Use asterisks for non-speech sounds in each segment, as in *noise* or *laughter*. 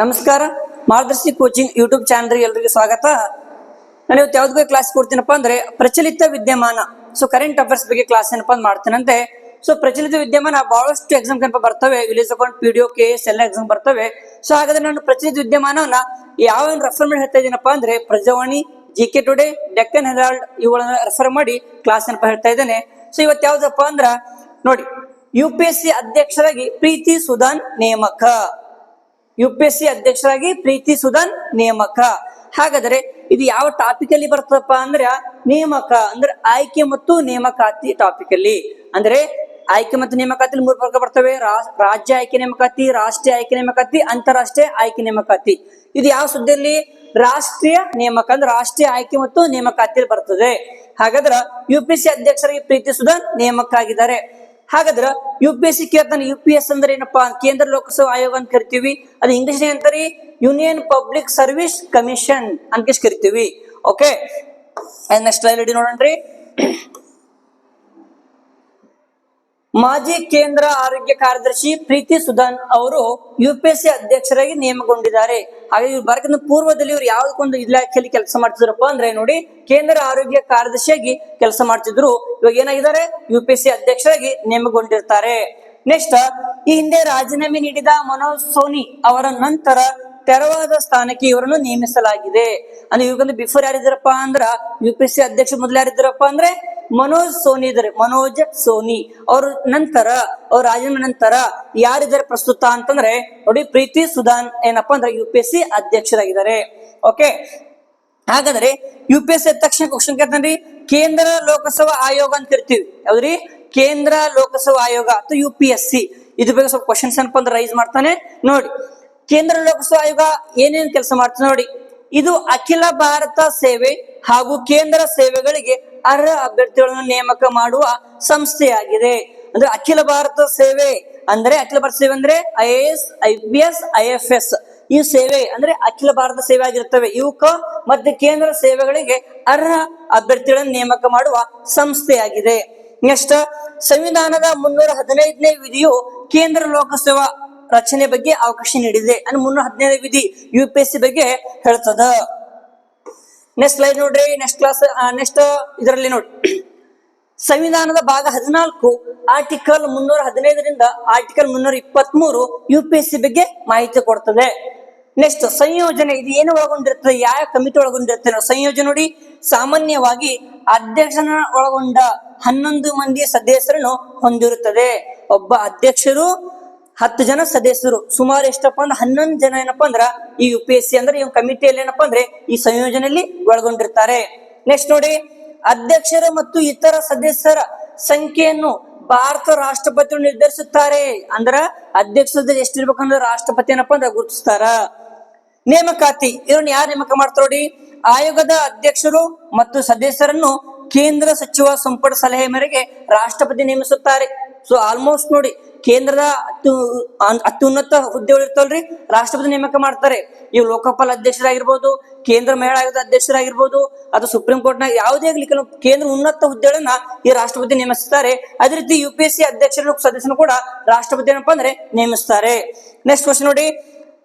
ನಮಸ್ಕಾರ. ಮಾರ್ಗದರ್ಶಿ coaching YouTube channel ಎಲ್ರಿಗೂ ಸ್ವಾಗತ. ನಾನು ಇವತ್ತು ಯಾವ್ದು ಕ್ಲಾಸ್ ಕೊಡ್ತೀನಪ್ಪ ಅಂದ್ರೆ ಪ್ರಚಲಿತ ವಿದ್ಯಮಾನ. ಸೊ ಕರೆಂಟ್ ಅಫೇರ್ಸ್ ಬಗ್ಗೆ ಕ್ಲಾಸ್ ಏನಪ್ಪ ಅಂತ ಮಾಡ್ತೇನಂತೆ ಸೊ ಪ್ರಚಲಿತ ವಿದ್ಯಮಾನ ಬಹಳಷ್ಟು ಎಕ್ಸಾಮ್ ಏನಪ್ಪ ಬರ್ತವೆ. Village account P D K S ಎಲ್ಲ ಎಕ್ಸಾಮ್ ಬರ್ತವೆ. ಸೊ ಹಾಗಾದ್ರೆ ನಾನು ಪ್ರಚಲಿತ ವಿದ್ಯಮಾನವನ್ನ ಯಾವ ರೆಫರ್ ಮಾಡಿ ಹೇಳ್ತಾ ಇದ್ದೀನಪ್ಪ ಅಂದ್ರೆ Prajavani G K today Deccan Herald ಇವುಗಳನ್ನ ರೆಫರ್ ಮಾಡಿ ಕ್ಲಾಸ್ ಏನಪ್ಪ ಹೇಳ್ತಾ ಇದ್ದೇನೆ. ಸೊ ಇವತ್ತು ಯಾವ್ದಪ್ಪ ಅಂದ್ರ ನೋಡಿ ಯು ಪಿ ಎಸ್ ಸಿ ಅಧ್ಯಕ್ಷರಾಗಿ ಪ್ರೀತಿ ಸುಧಾನ್ ನೇಮಕ. ಯು ಪಿ ಎಸ್ ಸಿ ಅಧ್ಯಕ್ಷರಾಗಿ ಪ್ರೀತಿ ಸುಧನ್ ನೇಮಕ. ಹಾಗಾದ್ರೆ ಇದು ಯಾವ ಟಾಪಿಕ್ ಅಲ್ಲಿ ಬರ್ತದಪ್ಪ ಅಂದ್ರೆ ನೇಮಕ, ಅಂದ್ರೆ ಆಯ್ಕೆ ಮತ್ತು ನೇಮಕಾತಿ ಟಾಪಿಕ್ ಅಲ್ಲಿ. ಅಂದ್ರೆ ಆಯ್ಕೆ ಮತ್ತು ನೇಮಕಾತಿ ಮೂರು ಪ್ರಕಾರ ಬರ್ತವೆ. ರಾಜ್ಯ ಆಯ್ಕೆ ನೇಮಕಾತಿ, ರಾಷ್ಟ್ರೀಯ ಆಯ್ಕೆ ನೇಮಕಾತಿ, ಅಂತಾರಾಷ್ಟ್ರೀಯ ಆಯ್ಕೆ ನೇಮಕಾತಿ. ಇದು ಯಾವ ಸುದ್ದಿಯಲ್ಲಿ? ರಾಷ್ಟ್ರೀಯ ನೇಮಕ, ಅಂದ್ರೆ ರಾಷ್ಟ್ರೀಯ ಆಯ್ಕೆ ಮತ್ತು ನೇಮಕಾತಿಯಲ್ಲಿ ಬರ್ತದೆ. ಹಾಗಾದ್ರೆ ಯು ಪಿ ಸಿ ಅಧ್ಯಕ್ಷರಾಗಿ ಪ್ರೀತಿ ಸುಧನ್ ನೇಮಕ ಆಗಿದ್ದಾರೆ. ಹಾಗಾದ್ರ ಯು ಪಿ ಎಸ್ ಸಿ ಕೇಳ್ತಾನೆ ಯು ಪಿ ಎಸ್ ಅಂದ್ರೆ ಏನಪ್ಪಾ? ಕೇಂದ್ರ ಲೋಕಸೇವಾ ಆಯೋಗ ಅಂತ ಕರಿತೀವಿ. ಅದು ಇಂಗ್ಲಿಷ್ ಅಂತಾರೆ? ಯೂನಿಯನ್ ಪಬ್ಲಿಕ್ ಸರ್ವಿಸ್ ಕಮಿಷನ್ ಅಂತ ಕರಿತೀವಿ. ಓಕೆ ನೆಕ್ಸ್ಟ್ ಸ್ಲೈಡ್ ನೋಡೋಣ್ರಿ. ಮಾಜಿ ಕೇಂದ್ರ ಆರೋಗ್ಯ ಕಾರ್ಯದರ್ಶಿ ಪ್ರೀತಿ ಸುಧನ್ ಅವರು ಯು ಪಿ ಎಸ್ ಸಿ ಅಧ್ಯಕ್ಷರಾಗಿ ನೇಮಕಗೊಂಡಿದ್ದಾರೆ ಹಾಗೆ ಇವ್ರು ಬರಕಿನ ಪೂರ್ವದಲ್ಲಿ ಇವ್ರು ಯಾವ್ದಕ್ಕೊಂದು ಇಲಾಖೆಯಲ್ಲಿ ಕೆಲಸ ಮಾಡ್ತಿದ್ರಪ್ಪ ಅಂದ್ರೆ ನೋಡಿ, ಕೇಂದ್ರ ಆರೋಗ್ಯ ಕಾರ್ಯದರ್ಶಿಯಾಗಿ ಕೆಲಸ ಮಾಡ್ತಿದ್ರು. ಇವಾಗ ಏನಾಗಿದ್ದಾರೆ? ಯು ಪಿ ಎಸ್ ಸಿ ಅಧ್ಯಕ್ಷರಾಗಿ ನೇಮಕಗೊಂಡಿರ್ತಾರೆ ನೆಕ್ಸ್ಟ್ ಈ ಹಿಂದೆ ರಾಜೀನಾಮೆ ನೀಡಿದ ಮನೋಜ್ ಸೋನಿ ಅವರ ನಂತರ ತೆರವಾದ ಸ್ಥಾನಕ್ಕೆ ಇವರನ್ನು ನೇಮಿಸಲಾಗಿದೆ. ಅಂದ್ರೆ ಇವಾಗ ಬಿಫೋರ್ ಯಾರಿದ್ದಾರಪ್ಪ ಅಂದ್ರ ಯು ಪಿ ಸಿ ಅಧ್ಯಕ್ಷ ಮೊದಲು ಯಾರಿದ್ದಾರಪ್ಪ ಅಂದ್ರೆ ಮನೋಜ್ ಸೋನಿ ಇದಾರೆ ಮನೋಜ್ ಸೋನಿ. ಅವ್ರ ನಂತರ, ಅವ್ರ ರಾಜೀನಾಮೆ ನಂತರ ಯಾರಿದ್ದಾರೆ ಪ್ರಸ್ತುತ ಅಂತಂದ್ರೆ ನೋಡಿ ಪ್ರೀತಿ ಸುಧಾನ್ ಏನಪ್ಪಾ ಅಂದ್ರೆ ಯು ಪಿ ಎಸ್ ಸಿ ಅಧ್ಯಕ್ಷರಾಗಿದ್ದಾರೆ. ಓಕೆ ಹಾಗಾದ್ರೆ ಯು ಪಿ ಎಸ್ ಸಿ ತಕ್ಷಣ ಕ್ವಶನ್ ಕೇಳ್ತಾನ್ರಿ? ಕೇಂದ್ರ ಲೋಕಸಭಾ ಆಯೋಗ ಅಂತ ಇರ್ತೀವಿ. ಯಾವ್ದ್ರಿ ಕೇಂದ್ರ ಲೋಕಸಭಾ ಆಯೋಗ ಅಥವಾ ಯು ಪಿ ಎಸ್ ಸಿ ಇದ್ರ ಬಗ್ಗೆ ಸ್ವಲ್ಪ ಕ್ವಶನ್ಸ್ ಏನಪ್ಪ ಅಂದ್ರೆ ರೈಸ್ ಮಾಡ್ತಾನೆ. ನೋಡಿ ಕೇಂದ್ರ ಲೋಕಸಭಾ ಆಯೋಗ ಏನೇನು ಕೆಲಸ ಮಾಡ್ತದೆ ನೋಡಿ. ಇದು ಅಖಿಲ ಭಾರತ ಸೇವೆ ಹಾಗೂ ಕೇಂದ್ರ ಸೇವೆಗಳಿಗೆ ಅರ್ಹ ಅಭ್ಯರ್ಥಿಗಳನ್ನು ನೇಮಕ ಮಾಡುವ ಸಂಸ್ಥೆಯಾಗಿದೆ. ಅಂದ್ರೆ ಅಖಿಲ ಭಾರತ ಸೇವೆ ಅಂದ್ರೆ ಅಖಿಲ ಭಾರತ ಸೇವೆ ಅಂದ್ರೆ I A S, I P S, I F S. ಈ ಸೇವೆ ಅಂದ್ರೆ ಅಖಿಲ ಭಾರತ ಸೇವೆ ಆಗಿರುತ್ತವೆ ಇವಕ್ಕ ಮತ್ತೆ ಕೇಂದ್ರ ಸೇವೆಗಳಿಗೆ ಅರ್ಹ ಅಭ್ಯರ್ಥಿಗಳನ್ನು ನೇಮಕ ಮಾಡುವ ಸಂಸ್ಥೆಯಾಗಿದೆ. ನೆಕ್ಸ್ಟ್ ಸಂವಿಧಾನದ ಮುನ್ನೂರ ಹದಿನೈದನೇ ವಿಧಿಯು ಕೇಂದ್ರ ಲೋಕಸೇವಾ ರಚನೆ ಬಗ್ಗೆ ಅವಕಾಶ ನೀಡಿದೆ ಅಂದ್ರೆ ಮುನ್ನೂರ ಹದಿನೈದು ವಿಧಿ ಯು ಪಿ ಎಸ್ ಸಿ ಬಗ್ಗೆ ಹೇಳ್ತದ. ನೆಕ್ಸ್ಟ್ ಸ್ಲೈಡ್ ನೋಡ್ರಿ ನೆಕ್ಸ್ಟ್ ಕ್ಲಾಸ್ ನೆಕ್ಸ್ಟ್ ಇದರಲ್ಲಿ ನೋಡಿ ಸಂವಿಧಾನದ ಭಾಗ ಹದಿನಾಲ್ಕು ಆರ್ಟಿಕಲ್ ಮುನ್ನೂರ ಹದಿನೈದರಿಂದ ಆರ್ಟಿಕಲ್ ಮುನ್ನೂರ ಇಪ್ಪತ್ತ್ ಮೂರು ಯು ಪಿ ಎಸ್ ಸಿ ಬಗ್ಗೆ ಮಾಹಿತಿ ಕೊಡ್ತದೆ. ನೆಕ್ಸ್ಟ್ ಸಂಯೋಜನೆ, ಇದು ಏನು ಒಳಗೊಂಡಿರ್ತದೆ ಯಾವ ಕಮಿಟಿ ಒಳಗೊಂಡಿರ್ತದೆ. ಸಂಯೋಜನೆ ನೋಡಿ. ಸಾಮಾನ್ಯವಾಗಿ ಅಧ್ಯಕ್ಷನ ಒಳಗೊಂಡ ಹನ್ನೊಂದು ಮಂದಿ ಸದಸ್ಯರನ್ನು ಹೊಂದಿರುತ್ತದೆ. ಒಬ್ಬ ಅಧ್ಯಕ್ಷರು ಹತ್ತು ಜನ ಸದಸ್ಯರು, ಸುಮಾರು ಎಷ್ಟಪ್ಪ ಅಂದ್ರೆ ಹನ್ನೊಂದು ಜನ ಏನಪ್ಪಾ ಅಂದ್ರ ಈ ಯು ಪಿ ಎಸ್ ಸಿ ಅಂದ್ರೆ ಇವ್ ಕಮಿಟಿಯಲ್ಲಿ ಏನಪ್ಪಾ ಅಂದ್ರೆ ಈ ಸಂಯೋಜನೆಯಲ್ಲಿ ಒಳಗೊಂಡಿರ್ತಾರೆ. ನೆಕ್ಸ್ಟ್ ನೋಡಿ, ಅಧ್ಯಕ್ಷರು ಮತ್ತು ಇತರ ಸದಸ್ಯರ ಸಂಖ್ಯೆಯನ್ನು ಭಾರತ ರಾಷ್ಟ್ರಪತಿಗಳು ನಿರ್ಧರಿಸುತ್ತಾರೆ. ಅಂದ್ರ ಅಧ್ಯಕ್ಷರ ಎಷ್ಟಿರ್ಬೇಕಂದ್ರೆ ರಾಷ್ಟ್ರಪತಿ ಏನಪ್ಪಾ ಅಂದ್ರೆ ಗುರುತಿಸ್ತಾರ. ನೇಮಕಾತಿ, ಇವ್ರನ್ನ ಯಾರು ನೇಮಕ ಮಾಡ್ತಾರ ನೋಡಿ, ಆಯೋಗದ ಅಧ್ಯಕ್ಷರು ಮತ್ತು ಸದಸ್ಯರನ್ನು ಕೇಂದ್ರ ಸಚಿವ ಸಂಪುಟ ಸಲಹೆ ಮೇರೆಗೆ ರಾಷ್ಟ್ರಪತಿ ನೇಮಿಸುತ್ತಾರೆ. ಸೊ ಆಲ್ಮೋಸ್ಟ್ ನೋಡಿ ಕೇಂದ್ರದ ಅತ್ಯು ಅತ್ಯುನ್ನತ ಹುದ್ದೆಗಳು ಇರ್ತಾವಲ್ರಿ? ರಾಷ್ಟ್ರಪತಿ ನೇಮಕ ಮಾಡ್ತಾರೆ. ಇವ್ ಲೋಕಪಾಲ ಅಧ್ಯಕ್ಷರಾಗಿರ್ಬೋದು, ಕೇಂದ್ರ ಮಹಿಳಾ ಆಯೋಗದ ಅಧ್ಯಕ್ಷರಾಗಿರ್ಬೋದು, ಅದು ಸುಪ್ರೀಂ ಕೋರ್ಟ್ನ ಯಾವುದೇ ಆಗಲಿ ಕೆಲವು ಕೇಂದ್ರ ಉನ್ನತ ಹುದ್ದೆಗಳನ್ನ ಈ ರಾಷ್ಟ್ರಪತಿ ನೇಮಿಸ್ತಾರೆ. ಅದೇ ರೀತಿ ಯು ಪಿ ಎಸ್ ಸಿ ಕೂಡ ರಾಷ್ಟ್ರಪತಿ ಏನಪ್ಪಾ ಅಂದ್ರೆ ನೇಮಿಸ್ತಾರೆ. ನೆಕ್ಸ್ಟ್ ಕ್ವಶನ್ ನೋಡಿ.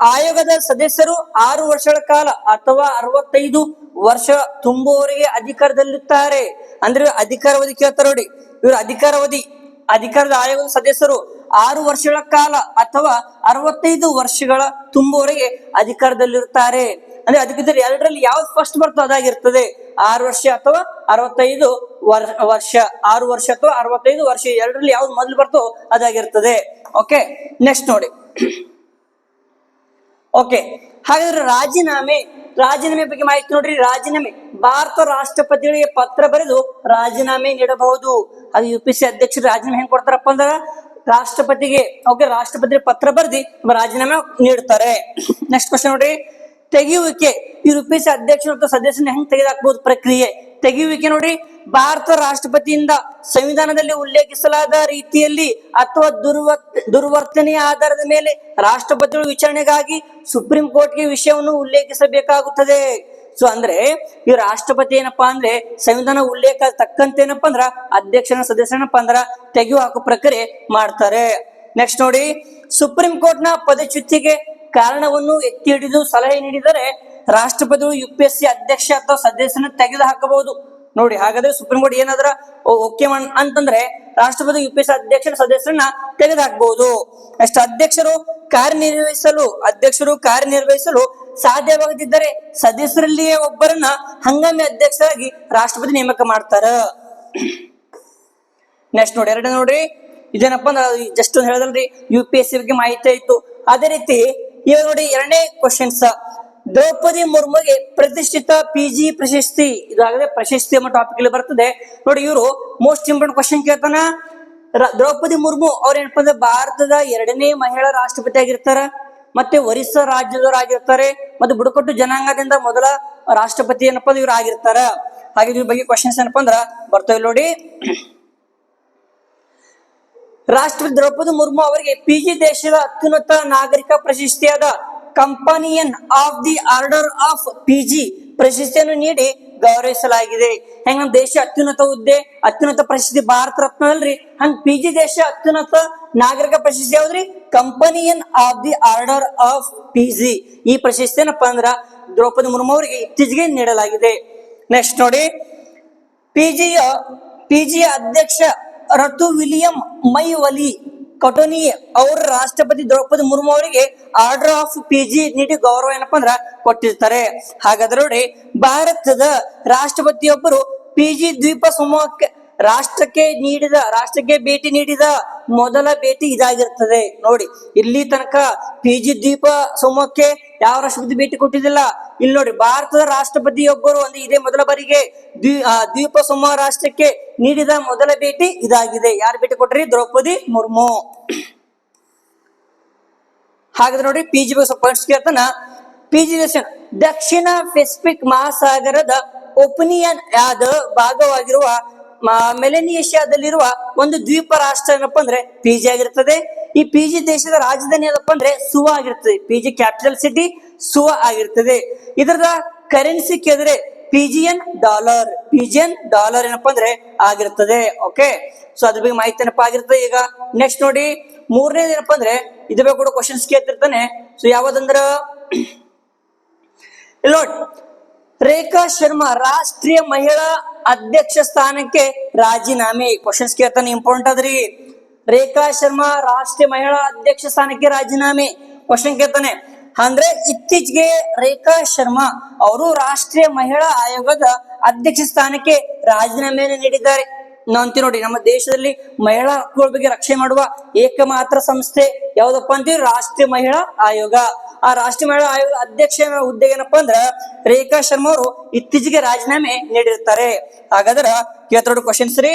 ಆಯೋಗದ ಸದಸ್ಯರು ಆರು ವರ್ಷಗಳ ಕಾಲ ಅಥವಾ ಅರವತ್ತೈದು ವರ್ಷ ತುಂಬುವವರಿಗೆ ಅಧಿಕಾರದಲ್ಲಿರುತ್ತಾರೆ. ಅಂದ್ರೆ ಅಧಿಕಾರಾವಧಿ ಕೇಳ್ತಾರೆ ನೋಡಿ. ಇವರು ಅಧಿಕಾರಾವಧಿ ಅಧಿಕಾರದ ಆಯೋಗದ ಸದಸ್ಯರು ಆರು ವರ್ಷಗಳ ಕಾಲ ಅಥವಾ ಅರವತ್ತೈದು ವರ್ಷಗಳ ತುಂಬುವವರೆಗೆ ಅಧಿಕಾರದಲ್ಲಿರುತ್ತಾರೆ. ಅಂದ್ರೆ ಅದಕ್ಕಿದ್ರೆ ಎರಡರಲ್ಲಿ ಯಾವ್ದು ಫಸ್ಟ್ ಬರ್ತೋ ಅದಾಗಿರ್ತದೆ. ಆರು ವರ್ಷ ಅಥವಾ ಅರವತ್ತೈದು ವರ್- ವರ್ಷ, ಆರು ವರ್ಷ ಅಥವಾ ಅರವತ್ತೈದು ವರ್ಷ ಎರಡರಲ್ಲಿ ಯಾವ್ದು ಮೊದಲು ಬರ್ತೋ ಅದಾಗಿರ್ತದೆ. ಓಕೆ ನೆಕ್ಸ್ಟ್ ನೋಡಿ. ಓಕೆ ಹಾಗಾದ್ರೆ ರಾಜೀನಾಮೆ ರಾಜೀನಾಮೆ ಬಗ್ಗೆ ಮಾಹಿತಿ ನೋಡ್ರಿ. ರಾಜೀನಾಮೆ, ಭಾರತ ರಾಷ್ಟ್ರಪತಿಗಳಿಗೆ ಪತ್ರ ಬರೆದು ರಾಜೀನಾಮೆ ನೀಡಬಹುದು. ಅದು ಯು ಪಿ ಸಿ ಅಧ್ಯಕ್ಷರು ರಾಜೀನಾಮೆ ಹೆಂಗ್ ಕೊಡ್ತಾರಪ್ಪ ಅಂದ್ರ ರಾಷ್ಟ್ರಪತಿಗೆ ಓಕೆ ರಾಷ್ಟ್ರಪತಿ ಪತ್ರ ಬರೆದಿ ರಾಜೀನಾಮೆ ನೀಡ್ತಾರೆ. ನೆಕ್ಸ್ಟ್ ಕ್ವಶನ್ ನೋಡ್ರಿ. ತೆಗೆಯುವಿಕೆ ಯು ಪಿ ಸಿ ಅಧ್ಯಕ್ಷರು ಸದಸ್ಯನ ಹೆಂಗ್ ತೆಗೆದಾಕ್ಬಹುದು ಪ್ರಕ್ರಿಯೆ? ತೆಗೆಯುವಿಕೆ ನೋಡ್ರಿ ಭಾರತ ರಾಷ್ಟ್ರಪತಿಯಿಂದ ಸಂವಿಧಾನದಲ್ಲಿ ಉಲ್ಲೇಖಿಸಲಾದ ರೀತಿಯಲ್ಲಿ ಅಥವಾ ದುರ್ವ, ದುರ್ವರ್ತನೆಯ ಆಧಾರದ ಮೇಲೆ ರಾಷ್ಟ್ರಪತಿಗಳು ವಿಚಾರಣೆಗಾಗಿ ಸುಪ್ರೀಂ ಕೋರ್ಟ್ಗೆ ವಿಷಯವನ್ನು ಉಲ್ಲೇಖಿಸಬೇಕಾಗುತ್ತದೆ. ಸೊ ಅಂದ್ರೆ ಈ ರಾಷ್ಟ್ರಪತಿ ಏನಪ್ಪಾ ಅಂದ್ರೆ ಸಂವಿಧಾನ ಉಲ್ಲೇಖ ತಕ್ಕಂತೆ ಏನಪ್ಪಾ ಅಂದ್ರ ಅಧ್ಯಕ್ಷನ ಸದಸ್ಯನಪ್ಪ ಅಂದ್ರ ತೆಗೆಯು ಹಾಕೋ ಪ್ರಕ್ರಿಯೆ ಮಾಡ್ತಾರೆ. ನೆಕ್ಸ್ಟ್ ನೋಡಿ, ಸುಪ್ರೀಂ ಕೋರ್ಟ್ನ ಪದಚ್ಯುತಿಗೆ ಕಾರಣವನ್ನು ಎತ್ತಿ ಹಿಡಿದು ಸಲಹೆ ನೀಡಿದರೆ ರಾಷ್ಟ್ರಪತಿಗಳು ಯು ಪಿ ಎಸ್ ಸಿ ಅಧ್ಯಕ್ಷ ಅಥವಾ ಸದಸ್ಯನ ತೆಗೆದು ಹಾಕಬಹುದು ನೋಡಿ, ಹಾಗಾದ್ರೆ ಸುಪ್ರೀಂ ಕೋರ್ಟ್ ಏನಾದ್ರ ಓಕೆ ಅಂತಂದ್ರೆ ರಾಷ್ಟ್ರಪತಿ ಯು ಪಿ ಎಸ್ ಅಧ್ಯಕ್ಷರ ಸದಸ್ಯರನ್ನ ತೆಗೆದು ಹಾಕಬಹುದು ಅಷ್ಟು ಅಧ್ಯಕ್ಷರು ಕಾರ್ಯನಿರ್ವಹಿಸಲು ಅಧ್ಯಕ್ಷರು ಕಾರ್ಯನಿರ್ವಹಿಸಲು ಸಾಧ್ಯವಾಗದಿದ್ದರೆ ಸದಸ್ಯರಲ್ಲಿಯೇ ಒಬ್ಬರನ್ನ ಹಂಗಾಮಿ ಅಧ್ಯಕ್ಷರಾಗಿ ರಾಷ್ಟ್ರಪತಿ ನೇಮಕ ಮಾಡ್ತಾರ. ನೆಕ್ಸ್ಟ್ ನೋಡಿ, ಎರಡನೇ ನೋಡ್ರಿ. ಇದೇನಪ್ಪ ಅಂದ್ರೆ ಜಸ್ಟ್ ಒಂದು ಹೇಳದಲ್ರಿ ಯು ಪಿ ಎಸ್ ಸಿ ಬಗ್ಗೆ ಮಾಹಿತಿ ಆಯ್ತು. ಅದೇ ರೀತಿ ಇವಾಗ ನೋಡಿ, ಎರಡನೇ ಕ್ವಶನ್ಸ್ ದ್ರೌಪದಿ ಮುರ್ಮುಗೆ ಪ್ರತಿಷ್ಠಿತ ಪಿ ಜಿ ಪ್ರಶಸ್ತಿ ಇದಾಗದೆ ಪ್ರಶಸ್ತಿ ಎಂಬ ಟಾಪಿಕ್ ಅಲ್ಲಿ ಬರ್ತದೆ. ನೋಡಿ ಇವರು ಮೋಸ್ಟ್ ಇಂಪಾರ್ಟೆಂಟ್ ಕ್ವಶನ್ ಕೇಳ್ತಾನ. ದ್ರೌಪದಿ ಮುರ್ಮು ಅವ್ರ ಏನಪ್ಪ ಅಂದ್ರೆ ಭಾರತದ ಎರಡನೇ ಮಹಿಳಾ ರಾಷ್ಟ್ರಪತಿ ಆಗಿರ್ತಾರ, ಮತ್ತೆ ಒರಿಸ್ಸಾ ರಾಜ್ಯದವರಾಗಿರ್ತಾರೆ ಮತ್ತೆ ಬುಡಕಟ್ಟು ಜನಾಂಗದಿಂದ ಮೊದಲ ರಾಷ್ಟ್ರಪತಿ ಏನಪ್ಪ ಅಂದ್ರೆ ಇವ್ರು ಆಗಿರ್ತಾರ. ಹಾಗೆ ಇದ್ರ ಬಗ್ಗೆ ಕ್ವಶನ್ಸ್ ಏನಪ್ಪ ಅಂದ್ರ ಬರ್ತವೆ ನೋಡಿ. ರಾಷ್ಟ್ರಪತಿ ದ್ರೌಪದಿ ಮುರ್ಮು ಅವರಿಗೆ ಪಿಜಿ ದೇಶದ ಅತ್ಯುನ್ನತ ನಾಗರಿಕ ಪ್ರಶಸ್ತಿಯಾದ companion of the order of Fiji ಪ್ರಶಸ್ತಿಯನ್ನು ನೀಡಿ ಗೌರವಿಸಲಾಗಿದೆ. ಹೆಂಗ ದೇಶ ಅತ್ಯುನ್ನತ ಹುದ್ದೆ, ಅತ್ಯುನ್ನತ ಪ್ರಶಸ್ತಿ ಭಾರತ ರತ್ನ ಅಲ್ರಿ. ಹಂಗ ಪಿಜಿ ದೇಶ ಅತ್ಯುನ್ನತ ನಾಗರಿಕ ಪ್ರಶಸ್ತಿ ಯಾವ್ದ್ರಿ? Companion of the order of Fiji ಈ ಪ್ರಶಸ್ತಿ ಏನಪ್ಪಾ ಅಂದ್ರ ದ್ರೌಪದಿ ಮುರ್ಮು ಅವರಿಗೆ ಇತ್ತೀಚೆಗೆ ನೀಡಲಾಗಿದೆ. ನೆಕ್ಸ್ಟ್ ನೋಡಿ. ಪಿ ಜಿಯ ಪಿ ಜಿಯ ಅಧ್ಯಕ್ಷ ರತು ವಿಲಿಯಂ ಮೈವಲಿ ಕಟೋನಿ ಅವ್ರ ರಾಷ್ಟ್ರಪತಿ ದ್ರೌಪದಿ ಮುರ್ಮು ಅವರಿಗೆ ಆರ್ಡರ್ ಆಫ್ ಪಿಜಿ ನೀಡಿ ಗೌರವ ಏನಪ್ಪಾ ಅಂದ್ರ ಕೊಟ್ಟಿರ್ತಾರೆ. ಹಾಗಾದ್ರೆ ನೋಡಿ, ಭಾರತದ ರಾಷ್ಟ್ರಪತಿಯೊಬ್ಬರು ಪಿಜಿ ದ್ವೀಪ ಸಮೂಹಕ್ಕೆ ರಾಷ್ಟ್ರಕ್ಕೆ ನೀಡಿದ, ರಾಷ್ಟ್ರಕ್ಕೆ ಭೇಟಿ ನೀಡಿದ ಮೊದಲ ಭೇಟಿ ಇದಾಗಿರ್ತದೆ. ನೋಡಿ, ಇಲ್ಲಿ ತನಕ ಪಿಜಿ ದ್ವೀಪ ಸಮೂಹಕ್ಕೆ ಯಾವ ರಾಷ್ಟ್ರಪತಿ ಭೇಟಿ ಕೊಟ್ಟಿದ್ದಿಲ್ಲ? ಇಲ್ಲಿ ನೋಡಿ, ಭಾರತದ ರಾಷ್ಟ್ರಪತಿಯೊಬ್ಬರು ಒಂದು ಇದೇ ಮೊದಲ ಬಾರಿಗೆ. ದ್ವೀಪ ಸಮೂಹ ರಾಷ್ಟ್ರಕ್ಕೆ ನೀಡಿದ ಮೊದಲ ಭೇಟಿ ಇದಾಗಿದೆ. ಯಾರು ಭೇಟಿ ಕೊಟ್ಟ್ರಿ ದ್ರೌಪದಿ ಮುರ್ಮು. ಹಾಗಾದ್ರೆ ನೋಡಿ ಪಿ ಜಿ ಪಾಯಿಂಟ್ಸ್ ಕೇಳ್ತಾನ. ಪಿ ಜಿ ದಕ್ಷಿಣ ಪೆಸಿಫಿಕ್ ಮಹಾಸಾಗರದ ಒಪಿನಿಯನ್ ಆದ ಭಾಗವಾಗಿರುವ ಮ- ಮೆಲೆನೇಷಿಯಾದಲ್ಲಿರುವ ಒಂದು ದ್ವೀಪ ರಾಷ್ಟ್ರ ಏನಪ್ಪ ಅಂದ್ರೆ ಪಿಜಿ ಆಗಿರ್ತದೆ. ಈ ಪಿಜಿ ದೇಶದ ರಾಜಧಾನಿ ಏನಪ್ಪ ಅಂದ್ರೆ ಸುವ ಆಗಿರ್ತದೆ. ಪಿಜಿ ಕ್ಯಾಪಿಟಲ್ ಸಿಟಿ ಸುವ ಆಗಿರ್ತದೆ. ಇದರದ ಕರೆನ್ಸಿ ಕೇಳಿದ್ರೆ ಪಿಜಿಯನ್ ಡಾಲರ್ ಪಿಜಿಯನ್ ಡಾಲರ್ ಏನಪ್ಪಾ ಅಂದ್ರೆ ಆಗಿರ್ತದೆ. ಓಕೆ? ಸೊ ಅದ್ರ ಬಗ್ಗೆ ಮಾಹಿತಿ ಏನಪ್ಪಾ ಆಗಿರ್ತದೆ ಈಗ? ನೆಕ್ಸ್ಟ್ ನೋಡಿ. ಮೂರನೇದು ಏನಪ್ಪಾ ಅಂದ್ರೆ ಇದ್ರ ಬಗ್ಗೆ ಕೂಡ ಕ್ವಶನ್ಸ್ ಕೇಳ್ತಿರ್ತಾನೆ. ಸೊ ಯಾವ್ದಂದ್ರ *clears throat* ನೋಡಿ. ರೇಖಾ ಶರ್ಮಾ ರಾಷ್ಟ್ರೀಯ ಮಹಿಳಾ ಅಧ್ಯಕ್ಷ ಸ್ಥಾನಕ್ಕೆ ರಾಜೀನಾಮೆ. ಕ್ವಶನ್ಸ್ ಕೇಳ್ತಾನೆ ಇಂಪಾರ್ಟೆಂಟ್ ಅದ್ರಿ. ರೇಖಾ ಶರ್ಮಾ ರಾಷ್ಟ್ರೀಯ ಮಹಿಳಾ ಅಧ್ಯಕ್ಷ ಸ್ಥಾನಕ್ಕೆ ರಾಜೀನಾಮೆ. ಕ್ವಶನ್ ಕೇಳ್ತಾನೆ. ಅಂದ್ರೆ ಇತ್ತೀಚೆಗೆ ರೇಖಾ ಶರ್ಮಾ ಅವರು ರಾಷ್ಟ್ರೀಯ ಮಹಿಳಾ ಆಯೋಗದ ಅಧ್ಯಕ್ಷ ಸ್ಥಾನಕ್ಕೆ ರಾಜೀನಾಮೆಯನ್ನು ನೀಡಿದ್ದಾರೆ. ನಾವಂತಿ ನೋಡಿ, ನಮ್ಮ ದೇಶದಲ್ಲಿ ಮಹಿಳಾ ಹಕ್ಕುಗಳ ಬಗ್ಗೆ ರಕ್ಷಣೆ ಮಾಡುವ ಏಕಮಾತ್ರ ಸಂಸ್ಥೆ ಯಾವ್ದಪ್ಪ ಅಂತೀವಿ? ರಾಷ್ಟ್ರೀಯ ಮಹಿಳಾ ಆಯೋಗ. ಆ ರಾಷ್ಟ್ರೀಯ ಮಹಿಳಾ ಆಯೋಗ ಅಧ್ಯಕ್ಷ ಹುದ್ದೆ ಏನಪ್ಪಾ ಅಂದ್ರ ರೇಖಾ ಶರ್ಮಾ ಅವರು ಇತ್ತೀಚೆಗೆ ರಾಜೀನಾಮೆ ನೀಡಿರ್ತಾರೆ. ಹಾಗಾದ್ರ ಕೇಳ್ತಾರೋ ಕ್ವಶನ್ಸ್ ರೀ.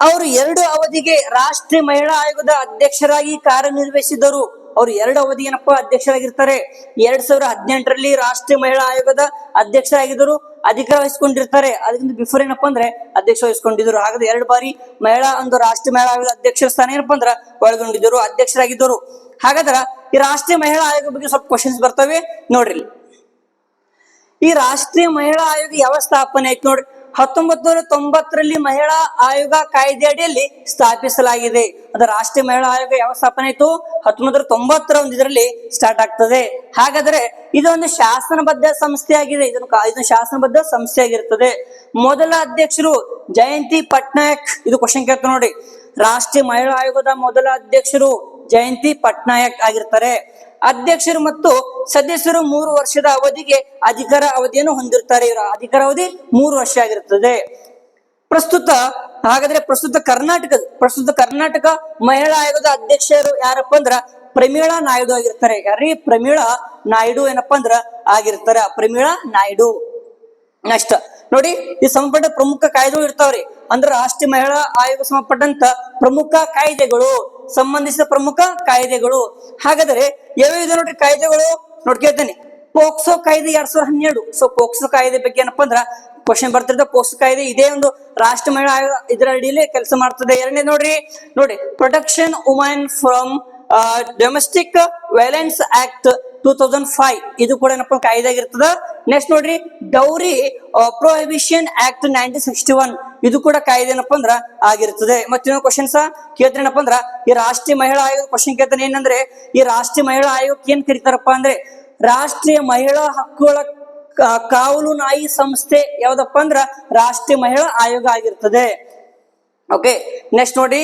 ಅವರು ಎರಡು ಅವಧಿಗೆ ರಾಷ್ಟ್ರೀಯ ಮಹಿಳಾ ಆಯೋಗದ ಅಧ್ಯಕ್ಷರಾಗಿ ಕಾರ್ಯನಿರ್ವಹಿಸಿದರು ಅವರು ಎರಡು ಅವಧಿ ಏನಪ್ಪಾ ಅಧ್ಯಕ್ಷರಾಗಿರ್ತಾರೆ? ಎರಡ್ ಸಾವಿರದ ಹದಿನೆಂಟರಲ್ಲಿ ರಾಷ್ಟ್ರೀಯ ಮಹಿಳಾ ಆಯೋಗದ ಅಧ್ಯಕ್ಷರಾಗಿದ್ದರು. ಅಧಿಕಾರ ವಹಿಸಿಕೊಂಡಿರ್ತಾರೆ. ಅದಕ್ಕಿಂತ ಬಿಫೋರ್ ಏನಪ್ಪಾ ಅಂದ್ರೆ ಅಧ್ಯಕ್ಷ ವಹಿಸಿಕೊಂಡಿದ್ರು ಹಾಗಾದ್ರೆ ಎರಡು ಬಾರಿ ಮಹಿಳಾ ಒಂದು ರಾಷ್ಟ್ರೀಯ ಮಹಿಳಾ ಆಯೋಗದ ಅಧ್ಯಕ್ಷರ ಸ್ಥಾನ ಏನಪ್ಪ ಅಂದ್ರ ಒಳಗೊಂಡಿದ್ದರು, ಅಧ್ಯಕ್ಷರಾಗಿದ್ದರು. ಹಾಗಾದ್ರ ಈ ರಾಷ್ಟ್ರೀಯ ಮಹಿಳಾ ಆಯೋಗ ಬಗ್ಗೆ ಸ್ವಲ್ಪ ಕ್ವಶನ್ಸ್ ಬರ್ತವೆ ನೋಡ್ರಿ. ಈ ರಾಷ್ಟ್ರೀಯ ಮಹಿಳಾ ಆಯೋಗ ಯಾವ ಸ್ಥಾಪನೆ ಆಯ್ತು ನೋಡ್ರಿ? ಹತ್ತೊಂಬತ್ ನೂರ ತೊಂಬತ್ತರಲ್ಲಿ ಮಹಿಳಾ ಆಯೋಗ ಕಾಯ್ದೆ ಅಡಿಯಲ್ಲಿ ಸ್ಥಾಪಿಸಲಾಗಿದೆ. ಅದು ರಾಷ್ಟ್ರೀಯ ಮಹಿಳಾ ಆಯೋಗ ಯಾವ ಸ್ಥಾಪನೆ ಆಯ್ತು ಹತ್ತೊಂಬತ್ ನೂರ ತೊಂಬತ್ತರ ಒಂದು ಇದರಲ್ಲಿ ಸ್ಟಾರ್ಟ್ ಆಗ್ತದೆ. ಹಾಗಾದ್ರೆ ಇದೊಂದು ಶಾಸನಬದ್ಧ ಸಂಸ್ಥೆ ಆಗಿದೆ ಇದನ್ನು ಶಾಸನಬದ್ಧ ಸಂಸ್ಥೆ ಆಗಿರ್ತದೆ ಮೊದಲ ಅಧ್ಯಕ್ಷರು ಜಯಂತಿ ಪಟ್ನಾಯಕ್. ಇದು ಕ್ವಶನ್ ಕೇಳ್ತ ನೋಡಿ. ರಾಷ್ಟ್ರೀಯ ಮಹಿಳಾ ಆಯೋಗದ ಮೊದಲ ಅಧ್ಯಕ್ಷರು ಜಯಂತಿ ಪಟ್ನಾಯಕ್ ಆಗಿರ್ತಾರೆ. ಅಧ್ಯಕ್ಷರು ಮತ್ತು ಸದಸ್ಯರು ಮೂರು ವರ್ಷದ ಅವಧಿಗೆ ಅಧಿಕಾರ ಅವಧಿಯನ್ನು ಹೊಂದಿರ್ತಾರೆ ಇವರ ಅಧಿಕಾರ ಅವಧಿ ಮೂರು ವರ್ಷ ಆಗಿರುತ್ತದೆ. ಪ್ರಸ್ತುತ, ಹಾಗಾದ್ರೆ ಪ್ರಸ್ತುತ ಕರ್ನಾಟಕ ಪ್ರಸ್ತುತ ಕರ್ನಾಟಕ ಮಹಿಳಾ ಆಯೋಗದ ಅಧ್ಯಕ್ಷರು ಯಾರಪ್ಪ ಅಂದ್ರ ಪ್ರಮೀಳಾ ನಾಯ್ಡು ಆಗಿರ್ತಾರೆ. ಯಾರೀ ಪ್ರಮೀಳಾ ನಾಯ್ಡು ಏನಪ್ಪಾ ಅಂದ್ರ ಆಗಿರ್ತಾರೆ. ಪ್ರಮೀಳಾ ನಾಯ್ಡು. ನೆಕ್ಸ್ಟ್ ನೋಡಿ, ಈ ಸಂಬಂಧ ಪ್ರಮುಖ ಕಾಯ್ದೆಗಳು ಇರ್ತಾವ್ರಿ. ಅಂದ್ರ ರಾಷ್ಟ್ರೀಯ ಮಹಿಳಾ ಆಯೋಗ ಸಂಬಂಧಪಟ್ಟಂತ ಪ್ರಮುಖ ಕಾಯ್ದೆಗಳು. ಸಂಬಂಧಿಸಿದ ಪ್ರಮುಖ ಕಾಯ್ದೆಗಳು. ಹಾಗಾದ್ರೆ ಯಾವ್ಯಾವ ಇದೆ ನೋಡ್ರಿ ಕಾಯ್ದೆಗಳು? ನೋಡ್ಕೇಳ್ತೇನೆ ಪೋಕ್ಸೋ ಕಾಯ್ದೆ ಎರಡ್ ಸಾವಿರದ ಹನ್ನೆರಡು. ಸೊ ಪೋಕ್ಸೋ ಕಾಯ್ದೆ ಬಗ್ಗೆ ಏನಪ್ಪಾ ಅಂದ್ರ ಕ್ವಶನ್ ಬರ್ತಿರ್ತ ಪೋಕ್ಸೋ ಕಾಯ್ದೆ ಇದೇ ಒಂದು ರಾಷ್ಟ್ರ ಮಹಿಳಾ ಇದರ ಅಡಿಯಲ್ಲಿ ಕೆಲಸ ಮಾಡ್ತದೆ. ಎರಡನೇ ನೋಡ್ರಿ. ನೋಡಿ protection women from domestic violence act two thousand five ಇದು ಕೂಡ ಏನಪ್ಪ ಕಾಯ್ದೆ ಆಗಿರ್ತದ. ನೆಕ್ಸ್ಟ್ ನೋಡ್ರಿ dowry prohibition act nineteen sixty one ಇದು ಕೂಡ ಕಾಯ್ದೆ ಏನಪ್ಪ ಅಂದ್ರ ಆಗಿರ್ತದೆ. ಮತ್ತಿನ್ನೊಂದು ಕ್ವಶನ್ಸ್ ಕೇಳ್ತೇನಪ್ಪ ಅಂದ್ರ, ಈ ರಾಷ್ಟ್ರೀಯ ಮಹಿಳಾ ಆಯೋಗ ಕ್ವಶನ್ ಕೇಳ್ತಾನೆ. ಏನಂದ್ರೆ, ಈ ರಾಷ್ಟ್ರೀಯ ಮಹಿಳಾ ಆಯೋಗಕ್ಕೆ ಏನ್ ಕರೀತಾರಪ್ಪ ಅಂದ್ರೆ, ರಾಷ್ಟ್ರೀಯ ಮಹಿಳಾ ಹಕ್ಕುಗಳ ಕಾವಲು ನಾಯಿ ಸಂಸ್ಥೆ ಯಾವ್ದಪ್ಪ ಅಂದ್ರ, ರಾಷ್ಟ್ರೀಯ ಮಹಿಳಾ ಆಯೋಗ ಆಗಿರ್ತದೆ. ಓಕೆ ನೆಕ್ಸ್ಟ್ ನೋಡಿ.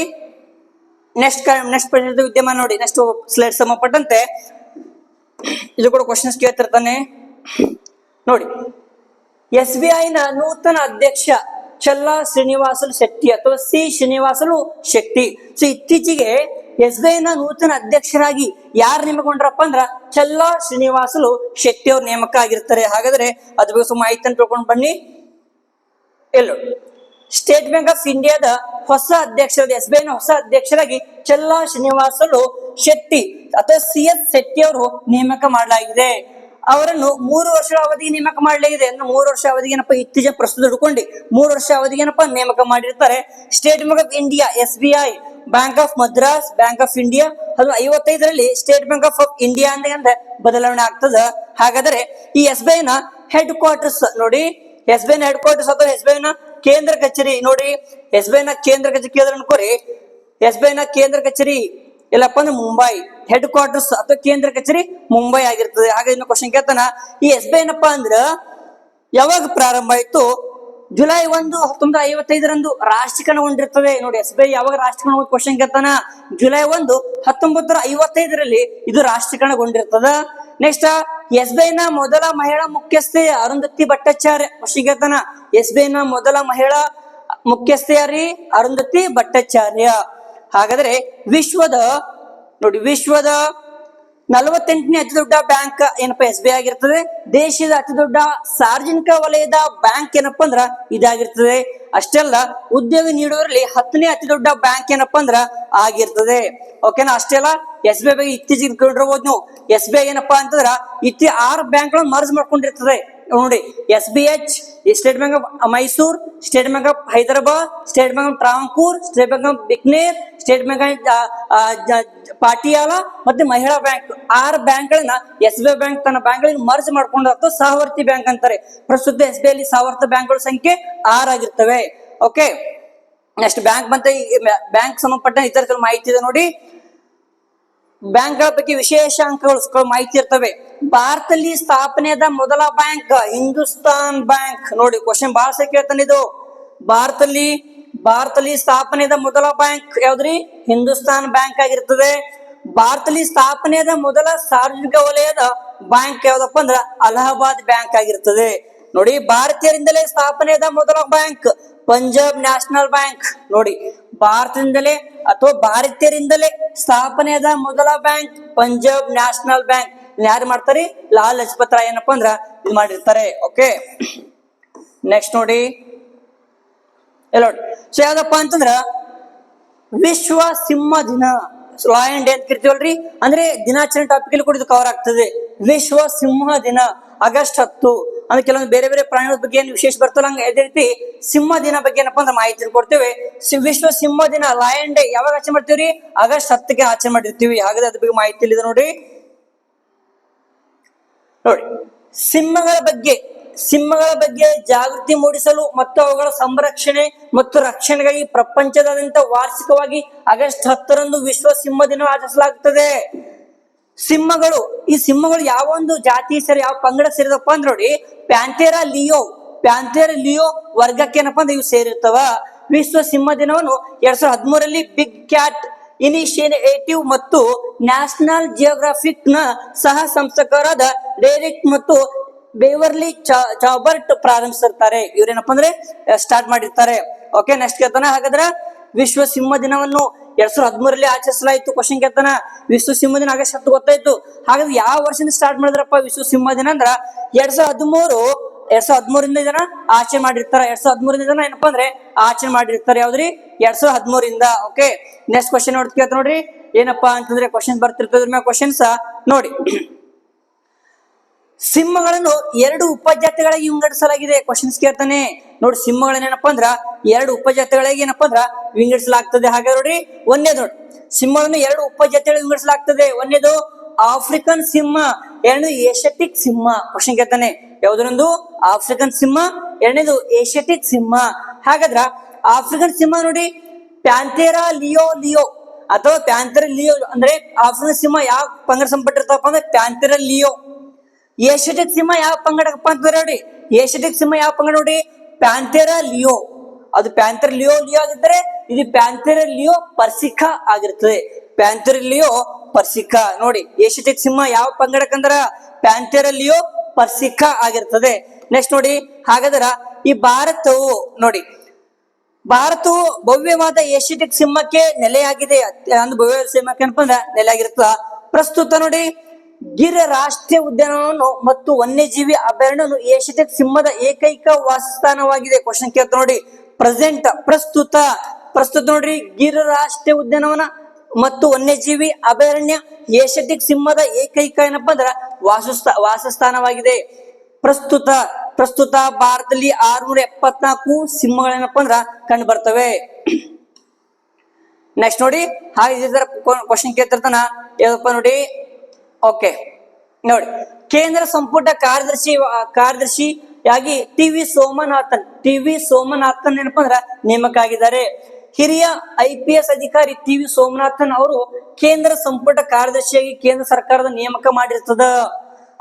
ನೆಕ್ಸ್ಟ್ ನೆಕ್ಸ್ಟ್ ವಿದ್ಯಮಾನ ನೋಡಿ. ನೆಕ್ಸ್ಟ್ ಸ್ಲೈಡ್ ಸಂಬಂಧಪಟ್ಟಂತೆ. ಇದು ಕೂಡ ಕ್ವಶನ್ಸ್ ಕೇಳ್ತಿರ್ತಾನೆ. ನೋಡಿ. ಎಸ್ ಬಿ ನೂತನ ಅಧ್ಯಕ್ಷ ಚಲ್ಲಾ ಶ್ರೀನಿವಾಸಲು ಶಕ್ತಿ ಅಥವಾ ಸಿ ಶ್ರೀನಿವಾಸಲು ಶಕ್ತಿ. ಸೊ ಇತ್ತೀಚೆಗೆ ಎಸ್ ಬಿ ಐನ ನೂತನ ಅಧ್ಯಕ್ಷರಾಗಿ ಯಾರು ನೇಮಕೊಂಡ್ರಪ್ಪ ಅಂದ್ರ ಚಲ್ಲಾ ಶ್ರೀನಿವಾಸಲು ಶೆಟ್ಟಿ ಅವ್ರ ನೇಮಕ ಆಗಿರ್ತಾರೆ ಹಾಗಾದ್ರೆ ಅದ್ರ ಬಗ್ಗೆ ಮಾಹಿತಿಯನ್ನು ತಿಳ್ಕೊಂಡು ಬನ್ನಿ. ಎಲ್ಲೋ ಸ್ಟೇಟ್ ಬ್ಯಾಂಕ್ ಆಫ್ ಇಂಡಿಯಾದ ಹೊಸ ಅಧ್ಯಕ್ಷರಾದ ಎಸ್ ಬಿ ಐನ ಹೊಸ ಅಧ್ಯಕ್ಷರಾಗಿ ಚಲ್ಲಾ ಶ್ರೀನಿವಾಸಲು ಶೆಟ್ಟಿ ಅಥವಾ ಸಿ ಎಸ್ ಶೆಟ್ಟಿ ಅವರು ನೇಮಕ ಮಾಡಲಾಗಿದೆ. ಅವರನ್ನು ಮೂರು ವರ್ಷ ಅವಧಿಗೆ ನೇಮಕ ಮಾಡಲಾಗಿದೆ ಅಂದ್ರೆ ಮೂರು ವರ್ಷ ಅವಧಿಗೆ ಏನಪ್ಪ ಇತ್ತೀಚೆ ಪ್ರಸ್ತುತ ಹಿಡ್ಕೊಂಡು ಮೂರು ವರ್ಷ ಅವಧಿಗೆ ಏನಪ್ಪ ನೇಮಕ ಮಾಡಿರ್ತಾರೆ. State Bank of India S B I Bank of Madras Bank of India ಅದು ಐವತ್ತೈದರಲ್ಲಿ ಸ್ಟೇಟ್ ಬ್ಯಾಂಕ್ ಆಫ್ ಇಂಡಿಯಾ ಅಂತ ಬದಲಾವಣೆ ಆಗ್ತದ. ಹಾಗಾದ್ರೆ ಈ ಎಸ್ ಬಿ ಐನ ಹೆಡ್ ಕ್ವಾರ್ಟರ್ಸ್ ನೋಡಿ ಎಸ್ ಬಿ ಐನ ಹೆಡ್ ಕ್ವಾರ್ಟರ್ಸ್ ಅಥವಾ ಎಸ್ ಬಿ ಐನ ಕೇಂದ್ರ ಕಚೇರಿ ನೋಡಿ ಎಸ್ ಬಿ ಐನ ಕೇಂದ್ರ ಕಚೇರಿ ಕೇಳಿದ್ರೆ ಅನ್ಕೋರಿ ಎಸ್ ಬಿ ನ ಕೇಂದ್ರ ಕಚೇರಿ ಎಲ್ಲಪ್ಪ ಅಂದ್ರೆ ಮುಂಬೈ ಹೆಡ್ ಕ್ವಾರ್ಟರ್ಸ್ ಅಥವಾ ಕೇಂದ್ರ ಕಚೇರಿ ಮುಂಬೈ ಆಗಿರ್ತದೆ. ಹಾಗೆ ಇನ್ನು ಕ್ವಶನ್ ಕೇಳ್ತಾನ, ಈ ಎಸ್ ಬಿ ಏನಪ್ಪಾ ಅಂದ್ರ ಯಾವಾಗ ಪ್ರಾರಂಭ ಆಯ್ತು? ಜುಲೈ ಒಂದು ಹತ್ತೊಂಬತ್ತು ಐವತ್ತೈದರಂದು ರಾಷ್ಟ್ರೀಕರಣಗೊಂಡಿರ್ತದೆ ನೋಡಿ ಎಸ್ ಬಿ ಐ ಯಾವಾಗ ರಾಷ್ಟ್ರೀಕರಣ ಕ್ವಶನ್ ಕೇಳ್ತಾನ? ಜುಲೈ ಒಂದು ಹತ್ತೊಂಬತ್ತರ ಐವತ್ತೈದರಲ್ಲಿ ಇದು ರಾಷ್ಟ್ರೀಕರಣಗೊಂಡಿರ್ತದ. ನೆಕ್ಸ್ಟ್ ಎಸ್ ಬಿ ಐನ ಮೊದಲ ಮಹಿಳಾ ಮುಖ್ಯಸ್ಥೆ ಅರುಂಧತಿ ಭಟ್ಟಾಚಾರ್ಯ. ಕ್ವಶನ್ ಕೇಳ್ತಾನ ಎಸ್ ಬಿ ಐನ ಮೊದಲ ಮಹಿಳಾ ಮುಖ್ಯಸ್ಥೆ ರೀ ಅರುಂಧತಿ ಭಟ್ಟಾಚಾರ್ಯ. ಹಾಗಾದ್ರೆ ವಿಶ್ವದ, ನೋಡಿ ವಿಶ್ವದ ನಲವತ್ತೆಂಟನೇ ಅತಿ ದೊಡ್ಡ ಬ್ಯಾಂಕ್ ಏನಪ್ಪಾ ಎಸ್ ಬಿ ಆಗಿರ್ತದೆ. ದೇಶದ ಅತಿ ದೊಡ್ಡ ಸಾರ್ವಜನಿಕ ವಲಯದ ಬ್ಯಾಂಕ್ ಏನಪ್ಪಾ ಅಂದ್ರ ಇದಾಗಿರ್ತದೆ. ಅಷ್ಟೆಲ್ಲ ಉದ್ಯೋಗ ನೀಡುವರಲ್ಲಿ ಹತ್ತನೇ ಅತಿ ದೊಡ್ಡ ಬ್ಯಾಂಕ್ ಏನಪ್ಪಾ ಅಂದ್ರ ಆಗಿರ್ತದೆ. ಓಕೆನಾ ಅಷ್ಟೆಲ್ಲ ಎಸ್ ಬಿ ಐ ಬಗ್ಗೆ ಇತ್ತೀಚೆಗೆ ತಿಳ್ಕೊಂಡಿರ್ಬೋದು ನೀವು ಎಸ್ ಬಿ ಐ ಏನಪ್ಪಾ ಅಂತಂದ್ರ ಇತ್ತೀ ಆರು ಬ್ಯಾಂಕ್ ಗಳನ್ನ ಮರ್ಜ್ ಮಾಡ್ಕೊಂಡಿರ್ತದೆ. ನೋಡಿ S B H State Bank of Mysore State Bank of Hyderabad State Bank of Travancore State Bank of Bikaner State Bank Patiala ಮತ್ತೆ ಮಹಿಳಾ ಬ್ಯಾಂಕ್. ಆರು ಬ್ಯಾಂಕ್ ಗಳನ್ನ ಎಸ್ ಬಿ ಐ ಬ್ಯಾಂಕ್ ತನ್ನ ಬ್ಯಾಂಕ್ ಗಳಿಗೆ merge ಮಾಡ್ಕೊಂಡು ಸಹವರ್ತಿ ಬ್ಯಾಂಕ್ ಅಂತಾರೆ. ಪ್ರಸ್ತುತ ಎಸ್ ಬಿ ಐಲಿ ಸಹವರ್ತಿ ಬ್ಯಾಂಕ್ಗಳ ಸಂಖ್ಯೆ ಆರ್ ಆಗಿರ್ತವೆ. ಓಕೆ ನೆಕ್ಸ್ಟ್ ಬ್ಯಾಂಕ್ ಮತ್ತೆ ಬ್ಯಾಂಕ್ ಸಂಬಂಧಪಟ್ಟ ಇತರ ಮಾಹಿತಿ ಇದೆ ನೋಡಿ. ಬ್ಯಾಂಕ್ಗಳ ಬಗ್ಗೆ ವಿಶೇಷ ಅಂಕಗಳು ಮಾಹಿತಿ ಇರ್ತವೆ. ಭಾರತದಲ್ಲಿ ಸ್ಥಾಪನೆಯಾದ ಮೊದಲ ಬ್ಯಾಂಕ್ ಹಿಂದೂಸ್ತಾನ್ ಬ್ಯಾಂಕ್. ನೋಡಿ ಕ್ವಶನ್ ಬಹಳ ಕೇಳ್ತಾನೆ ಇದು. ಭಾರತದಲ್ಲಿ ಭಾರತದಲ್ಲಿ ಸ್ಥಾಪನೆಯಾದ ಮೊದಲ ಬ್ಯಾಂಕ್ ಯಾವ್ದ್ರಿ? ಹಿಂದೂಸ್ತಾನ್ ಬ್ಯಾಂಕ್ ಆಗಿರ್ತದೆ. ಭಾರತದಲ್ಲಿ ಸ್ಥಾಪನೆಯಾದ ಮೊದಲ ಸಾರ್ವಜನಿಕ ವಲಯದ ಬ್ಯಾಂಕ್ ಯಾವ್ದಪ್ಪ ಅಂದ್ರ? ಅಲಹಾಬಾದ್ ಬ್ಯಾಂಕ್ ಆಗಿರ್ತದೆ. ನೋಡಿ, ಭಾರತೀಯರಿಂದಲೇ ಸ್ಥಾಪನೆಯಾದ ಮೊದಲ ಬ್ಯಾಂಕ್ ಪಂಜಾಬ್ ನ್ಯಾಷನಲ್ ಬ್ಯಾಂಕ್. ನೋಡಿ, ಭಾರತದಿಂದಲೇ ಅಥವಾ ಭಾರತೀಯರಿಂದಲೇ ಸ್ಥಾಪನೆಯಾದ ಮೊದಲ ಬ್ಯಾಂಕ್ ಪಂಜಾಬ್ ನ್ಯಾಷನಲ್ ಬ್ಯಾಂಕ್. ಯಾರು ಮಾಡ್ತಾರೆ? ಲಾಲ್ ಲಜಪತ್ ರಾಯ್ ಏನಪ್ಪಾ ಅಂದ್ರ ಇದು ಮಾಡಿರ್ತಾರೆ ಓಕೆ ನೆಕ್ಸ್ಟ್ ನೋಡಿ. ಸೊ ಯಾವ್ದಪ್ಪ ಅಂತಂದ್ರ ವಿಶ್ವ ಸಿಂಹ ದಿನ ಲಾಯನ್ ಡೇ ಅಂತ ಕರಿತೀವಲ್ರಿ? ಅಂದ್ರೆ ದಿನಾಚರಣೆ ಟಾಪಿಕ್ ಅಲ್ಲಿ ಕೂಡ ಇದು ಕವರ್ ಆಗ್ತದೆ. ವಿಶ್ವ ಸಿಂಹ ದಿನ, ಆಗಸ್ಟ್ ಹತ್ತು. ಅಂದ್ರೆ ಕೆಲವೊಂದು ಬೇರೆ ಬೇರೆ ಪ್ರಾಣಿಗಳ ಬಗ್ಗೆ ಏನು ವಿಶೇಷ ಬರ್ತಲ್ಲ ಹಂಗ ಅದೇ ರೀತಿ ಸಿಂಹ ದಿನ ಬಗ್ಗೆ ಏನಪ್ಪಾ ಅಂದ್ರೆ ಮಾಹಿತಿ ಕೊಡ್ತೇವೆ ವಿಶ್ವ ಸಿಂಹ ದಿನ ಲಾಯನ್ ಡೇ ಯಾವಾಗ ಆಚರಣೆ ಮಾಡ್ತೀವ್ರಿ? ಆಗಸ್ಟ್ ಹತ್ತಕ್ಕೆ ಆಚರಣೆ ಮಾಡಿರ್ತೀವಿ. ಹಾಗಾದ್ರೆ ಅದ್ರ ಬಗ್ಗೆ ಮಾಹಿತಿ ಇದೆ ನೋಡಿ ನೋಡಿ, ಸಿಂಹಗಳ ಬಗ್ಗೆ ಸಿಂಹಗಳ ಬಗ್ಗೆ ಜಾಗೃತಿ ಮೂಡಿಸಲು ಮತ್ತು ಅವುಗಳ ಸಂರಕ್ಷಣೆ ಮತ್ತು ರಕ್ಷಣೆಗಾಗಿ ಪ್ರಪಂಚದಾದ್ಯಂತ ವಾರ್ಷಿಕವಾಗಿ ಆಗಸ್ಟ್ ಹತ್ತರಂದು ವಿಶ್ವ ಸಿಂಹ ದಿನ ಆಚರಿಸಲಾಗುತ್ತದೆ. ಸಿಂಹಗಳು, ಈ ಸಿಂಹಗಳು ಯಾವ ಒಂದು ಜಾತಿ ಸೇರಿ, ಯಾವ ಪಂಗಡ ಸೇರಿದಪ್ಪ ಅಂದ್ರೆ ನೋಡಿ, ಪ್ಯಾಂಥೇರಾ ಲಿಯೋ ಪ್ಯಾಂಥೇರಾ ಲಿಯೋ ವರ್ಗಕ್ಕೆ ಏನಪ್ಪ ಅಂದ್ರೆ ಇವು ಸೇರಿರ್ತವ. ವಿಶ್ವ ಸಿಂಹ ದಿನವನ್ನು ಎರಡ್ ಸಾವಿರದ ಹದಿಮೂರರಲ್ಲಿ ಬಿಗ್ ಕ್ಯಾಟ್ ಇನಿಷಿಯೇಟಿವ್ ಮತ್ತು ನ್ಯಾಷನಲ್ ಜಿಯೋಗ್ರಾಫಿಕ್ನ ಸಹ ಸಂಸ್ಥಕರಾದ ಡೇರಿಕ್ ಮತ್ತು ಬೇವರ್ಲಿ ಚಾಬರ್ಟ್ ಪ್ರಾರಂಭಿಸಿರ್ತಾರೆ. ಇವ್ರೇನಪ್ಪ ಅಂದ್ರೆ ಸ್ಟಾರ್ಟ್ ಮಾಡಿರ್ತಾರೆ. ಓಕೆ ನೆಕ್ಸ್ಟ್ ಕೇಳ್ತಾನ. ಹಾಗಾದ್ರೆ ವಿಶ್ವ ಸಿಂಹ ದಿನವನ್ನು ಎರಡ್ ಸಾವಿರದ ಹದಿಮೂರಲ್ಲಿ ಆಚರಿಸಲಾಯಿತು ಕ್ವಶನ್ ಕೇಳ್ತಾನ. ವಿಶ್ವ ಸಿಂಹ ದಿನ ಆಗಸ್ಟ್ ಹತ್ತು ಗೊತ್ತಾಯ್ತು. ಹಾಗಾದ್ರೆ ಯಾವ ವರ್ಷದಿಂದ ಸ್ಟಾರ್ಟ್ ಮಾಡಿದ್ರಪ್ಪ ವಿಶ್ವ ಸಿಂಹ ದಿನ ಅಂದ್ರ? ಎರಡ್ ಸಾವಿರದ ಹದಿಮೂರು ಎರಡ್ ಸಾವಿರದ ಹದಿಮೂರಿಂದ ಇದನ್ನ ಆಚರಣೆ ಮಾಡಿರ್ತಾರೆ. ಎರಡ್ ಸಾವಿರದ ಹದಿಮೂರಿಂದ ಇದನ್ನ ಏನಪ್ಪಾ ಅಂದ್ರೆ ಆಚರಣೆ ಮಾಡಿರ್ತಾರೆ. ಯಾವ್ದ್ರಿ? ಎರಡ್ ಸಾವಿರದ ಹದಿಮೂರಿಂದ. ಓಕೆ ನೆಕ್ಸ್ಟ್ ಕ್ವಶನ್ ನೋಡ್ ಕೇಳ್ತ ನೋಡ್ರಿ. ಏನಪ್ಪಾ ಅಂತಂದ್ರೆ ಕ್ವಶನ್ ಬರ್ತಿರ್ತದ್ರ ಕ್ವಶನ್ಸ್ ನೋಡಿ. ಸಿಂಹಗಳನ್ನು ಎರಡು ಉಪಜಾತಿಗಳಾಗಿ ವಿಂಗಡಿಸಲಾಗಿದೆ. ಕ್ವಶನ್ಸ್ ಕೇಳ್ತಾನೆ. ನೋಡಿ ಸಿಂಹಗಳನ್ನ ಏನಪ್ಪಾ ಅಂದ್ರ ಎರಡು ಉಪಜಾತಿಗಳಾಗಿ ಏನಪ್ಪಾ ಅಂದ್ರ ವಿಂಗಡಿಸಲಾಗ್ತದೆ. ಹಾಗೆ ನೋಡ್ರಿ, ಒಂದೇದು ನೋಡಿ. ಸಿಂಹಗಳನ್ನು ಎರಡು ಉಪಜಾತಿಗಳಿಗೆ ವಿಂಗಡಿಸಲಾಗ್ತದೆ. ಒಂದೇದು ಆಫ್ರಿಕನ್ ಸಿಂಹ, ಎರಡನೇದು ಏಷ್ಯಾಟಿಕ್ ಸಿಂಹ ಕ್ವಶನ್ ಕೇಳ್ತಾನೆ. ಯಾವ್ದೊಂದು ಆಫ್ರಿಕನ್ ಸಿಂಹ, ಎರಡನೇದು ಏಷ್ಯಾಟಿಕ್ ಸಿಂಹ. ಹಾಗಾದ್ರ ಆಫ್ರಿಕನ್ ಸಿಂಹ ನೋಡಿ, ಪ್ಯಾಂಥೇರಾ ಲಿಯೋ ಲಿಯೋ ಅಥವಾ ಪ್ಯಾಂಥರ ಲಿಯೋ ಅಂದ್ರೆ ಆಫ್ರಿಕನ್ ಸಿಂಹ ಯಾವ ಪಂಗಡ ಸಂಪಟ್ಟಿರ್ತಪ್ಪ ಅಂದ್ರೆ ಪ್ಯಾಂಥೆರ ಲಿಯೋ. ಏಷ್ಯಾಟಿಕ್ ಸಿಂಹ ಯಾವ ಪಂಗಡಪ್ಪ ಅಂತ ನೋಡಿ. ಏಷ್ಯಾಟಿಕ್ ಸಿಂಹ ಯಾವ ಪಂಗಡ ನೋಡಿ? Panthera leo. ಅದು ಪ್ಯಾಂಥರ್ ಲಿಯೋ ಲಿಯೋ ಆಗಿದ್ದರೆ, ಇದು ಪ್ಯಾಂಥೆರ ಲಿಯೋ ಪರ್ಸಿಕಾ ಆಗಿರ್ತದೆ. Panthera leo persica. ನೋಡಿ ಏಷ್ಯಾಟಿಕ್ ಸಿಂಹ ಯಾವ ಪಂಗಡಕ್ಕಂದ್ರ ಪ್ಯಾಂಥೇರ್ ಅಲ್ಲಿಯೋ ಪರ್ಸಿಕಾ ಆಗಿರ್ತದೆ. ನೆಕ್ಸ್ಟ್ ನೋಡಿ, ಹಾಗಾದ್ರ ಈ ಭಾರತವು, ನೋಡಿ, ಭಾರತವು ಭವ್ಯವಾದ ಏಷ್ಯಾಟಿಕ್ ಸಿಂಹಕ್ಕೆ ನೆಲೆಯಾಗಿದೆ. ಅಂದ್ರೆ ಭವ್ಯ ಸಿಂಹಕ್ಕೆ ಅಂದ್ರೆ ನೆಲೆಯಾಗಿರ್ತದ ಪ್ರಸ್ತುತ ನೋಡಿ, ಗಿರ್ ರಾಷ್ಟ್ರೀಯ ಉದ್ಯಾನವನ್ನು ಮತ್ತು ವನ್ಯಜೀವಿ ಅಭಯಾರಣ್ಯವನ್ನು ಏಷ್ಯಾಟಿಕ್ ಸಿಂಹದ ಏಕೈಕ ವಾಸಸ್ಥಾನವಾಗಿದೆ. ಕ್ವಶನ್ ಕೇಳ್ತ ನೋಡಿ ಪ್ರೆಸೆಂಟ್ ಪ್ರಸ್ತುತ ಪ್ರಸ್ತುತ ನೋಡ್ರಿ ಗಿರ್ ರಾಷ್ಟ್ರೀಯ ಉದ್ಯಾನವನ ಮತ್ತು ವನ್ಯಜೀವಿ ಅಭಯಾರಣ್ಯ ಏಷ್ಯಾಟಿಕ್ ಸಿಂಹದ ಏಕೈಕ ಏನಪ್ಪಾ ಅಂದ್ರ ವಾಸಸ್ಥ, ವಾಸಸ್ಥಾನವಾಗಿದೆ. ಪ್ರಸ್ತುತ ಪ್ರಸ್ತುತ ಭಾರತದಲ್ಲಿ ಆರ್ನೂರ ಎಪ್ಪತ್ನಾಲ್ಕು ಸಿಂಹಗಳೇನಪ್ಪ ಅಂದ್ರ ಕಂಡು ಬರ್ತವೆ ನೆಕ್ಸ್ಟ್ ನೋಡಿ, ಹಾಗೆ ಕ್ವಶನ್ ಕೇಳ್ತಿರ್ತಾನ. ಯಾವ್ದಪ್ಪ ನೋಡಿ. ಓಕೆ ನೋಡಿ, ಕೇಂದ್ರ ಸಂಪುಟ ಕಾರ್ಯದರ್ಶಿ, ಕಾರ್ಯದರ್ಶಿಯಾಗಿ T V Somanathan, T V Somanathan ಏನಪ್ಪಾ ಅಂದ್ರ ನೇಮಕ ಆಗಿದ್ದಾರೆ. ಹಿರಿಯ ಐ ಪಿ ಎಸ್ ಅಧಿಕಾರಿ ಟಿ ವಿ ಸೋಮನಾಥನ್ ಅವರು ಕೇಂದ್ರ ಸಂಪುಟ ಕಾರ್ಯದರ್ಶಿಯಾಗಿ ಕೇಂದ್ರ ಸರ್ಕಾರದ ನೇಮಕ ಮಾಡಿರ್ತದ.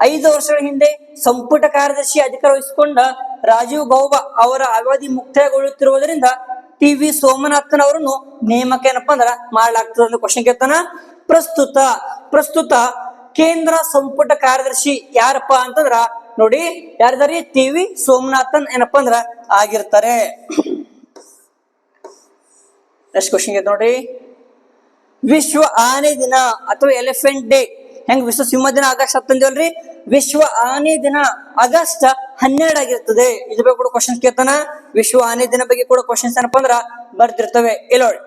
ಐದು ವರ್ಷಗಳ ಹಿಂದೆ ಸಂಪುಟ ಕಾರ್ಯದರ್ಶಿ ಅಧಿಕಾರ ವಹಿಸಿಕೊಂಡ ರಾಜೀವ್ ಗೌಬಾ ಅವರ ಅವಧಿ ಮುಕ್ತಾಯಗೊಳ್ಳುತ್ತಿರುವುದರಿಂದ ಟಿ ವಿ ಸೋಮನಾಥನ್ ಅವರನ್ನು ನೇಮಕ ಏನಪ್ಪಾ ಅಂದ್ರ ಮಾಡ್ಲಾಗ್ತದ ಅಂತ ಕ್ವಶನ್ ಕೇಳ್ತಾನ. ಪ್ರಸ್ತುತ ಪ್ರಸ್ತುತ ಕೇಂದ್ರ ಸಂಪುಟ ಕಾರ್ಯದರ್ಶಿ ಯಾರಪ್ಪ ಅಂತಂದ್ರ ನೋಡಿ ಯಾರಿದಾರಿ ಟಿ ವಿ ಸೋಮನಾಥನ್ ಏನಪ್ಪಾ ಅಂದ್ರ ಆಗಿರ್ತಾರೆ. ನೆಕ್ಸ್ಟ್ ಕ್ವಶನ್ ನೋಡ್ರಿ ವಿಶ್ವ ಆನೆ ದಿನ ಅಥವಾ ಎಲಿಫೆಂಟ್ ಡೇ ಹೆಂಗ್ ವಿಶ್ವ ಸಿಂಹ ದಿನ? ಆಗಸ್ಟ್ ಹತ್ತಂದಿವಲ್ರಿ ವಿಶ್ವ ಆನೆ ದಿನ ಆಗಸ್ಟ್ ಹನ್ನೆರಡು ಆಗಿರ್ತದೆ. ಇದ್ರ ಬಗ್ಗೆ ಕೂಡ ಕ್ವಶನ್ಸ್ ಕೇಳ್ತಾನ. ವಿಶ್ವ ಆನೆ ದಿನ ಬಗ್ಗೆ ಕೂಡ ಕ್ವಶನ್ಸ್ ಏನಪ್ಪಾ ಅಂದ್ರ ಬರ್ತಿರ್ತವೆ ಇಲ್ಲ ನೋಡಿ.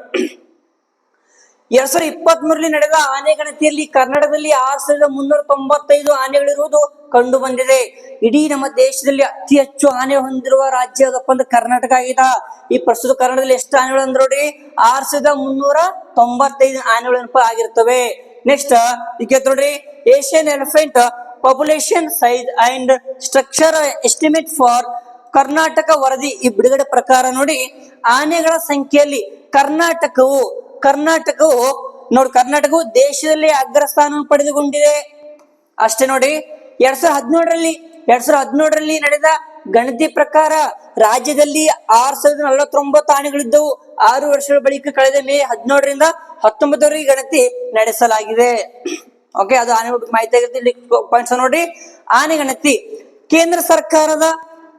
ಎರಡ್ ಸಾವಿರದ ಇಪ್ಪತ್ತ್ ಮೂರಲ್ಲಿ ನಡೆದ ಆನೆ ಗಣತಿಯಲ್ಲಿ ಕರ್ನಾಟಕದಲ್ಲಿ ಆರ್ ಸಾವಿರದ ಮುನ್ನೂರ ತೊಂಬತ್ತೈದು ಆನೆಗಳಿರುವುದು ಕಂಡು ಬಂದಿದೆ. ಇಡೀ ನಮ್ಮ ದೇಶದಲ್ಲಿ ಅತಿ ಹೆಚ್ಚು ಆನೆ ಹೊಂದಿರುವ ರಾಜ್ಯ ಅದಪ್ಪ ಅಂದ್ರೆ ಕರ್ನಾಟಕ ಆಗಿದೆ. ಈ ಪ್ರಸ್ತುತ ಕರ್ನಾಟಕದಲ್ಲಿ ಎಷ್ಟು ಆನೆಗಳು ಅಂದ್ರೆ ನೋಡಿ, ಆರ್ ಸಾವಿರದ ಮುನ್ನೂರ ತೊಂಬತ್ತೈದು ಆನೆಗಳು ಆಗಿರ್ತವೆ. ನೆಕ್ಸ್ಟ್ ಈಗ ನೋಡ್ರಿ Asian elephant population size and structure estimate for Karnataka ವರದಿ ಈ ಬಿಡುಗಡೆ ಪ್ರಕಾರ ನೋಡಿ, ಆನೆಗಳ ಸಂಖ್ಯೆಯಲ್ಲಿ ಕರ್ನಾಟಕವು ಕರ್ನಾಟಕವು, ನೋಡಿ ಕರ್ನಾಟಕವು ದೇಶದಲ್ಲಿ ಅಗ್ರಸ್ಥಾನ ಪಡೆದುಕೊಂಡಿದೆ. ಅಷ್ಟೇ ನೋಡಿ, ಎರಡ್ ಸಾವಿರದ ಹದಿನೇಳರಲ್ಲಿ, ಎರಡ್ ಸಾವಿರದ ಹದಿನೇಳರಲ್ಲಿ ನಡೆದ ಗಣತಿ ಪ್ರಕಾರ ರಾಜ್ಯದಲ್ಲಿ ಆರ್ ಸಾವಿರದ ನಲವತ್ತೊಂಬತ್ತು ಆನೆಗಳಿದ್ದವು. ಆರು ವರ್ಷಗಳ ಬಳಿಕ ಕಳೆದ ಮೇ ಹದಿನೇಳರಿಂದ ಹತ್ತೊಂಬತ್ತವರೆಗೆ ಗಣತಿ ನಡೆಸಲಾಗಿದೆ. ಓಕೆ ಅದು ಆನೆ ಮಾಹಿತಿ ಆಗುತ್ತೆ ಪಾಯಿಂಟ್ಸ್ ನೋಡಿ. ಆನೆ ಗಣತಿ, ಕೇಂದ್ರ ಸರ್ಕಾರದ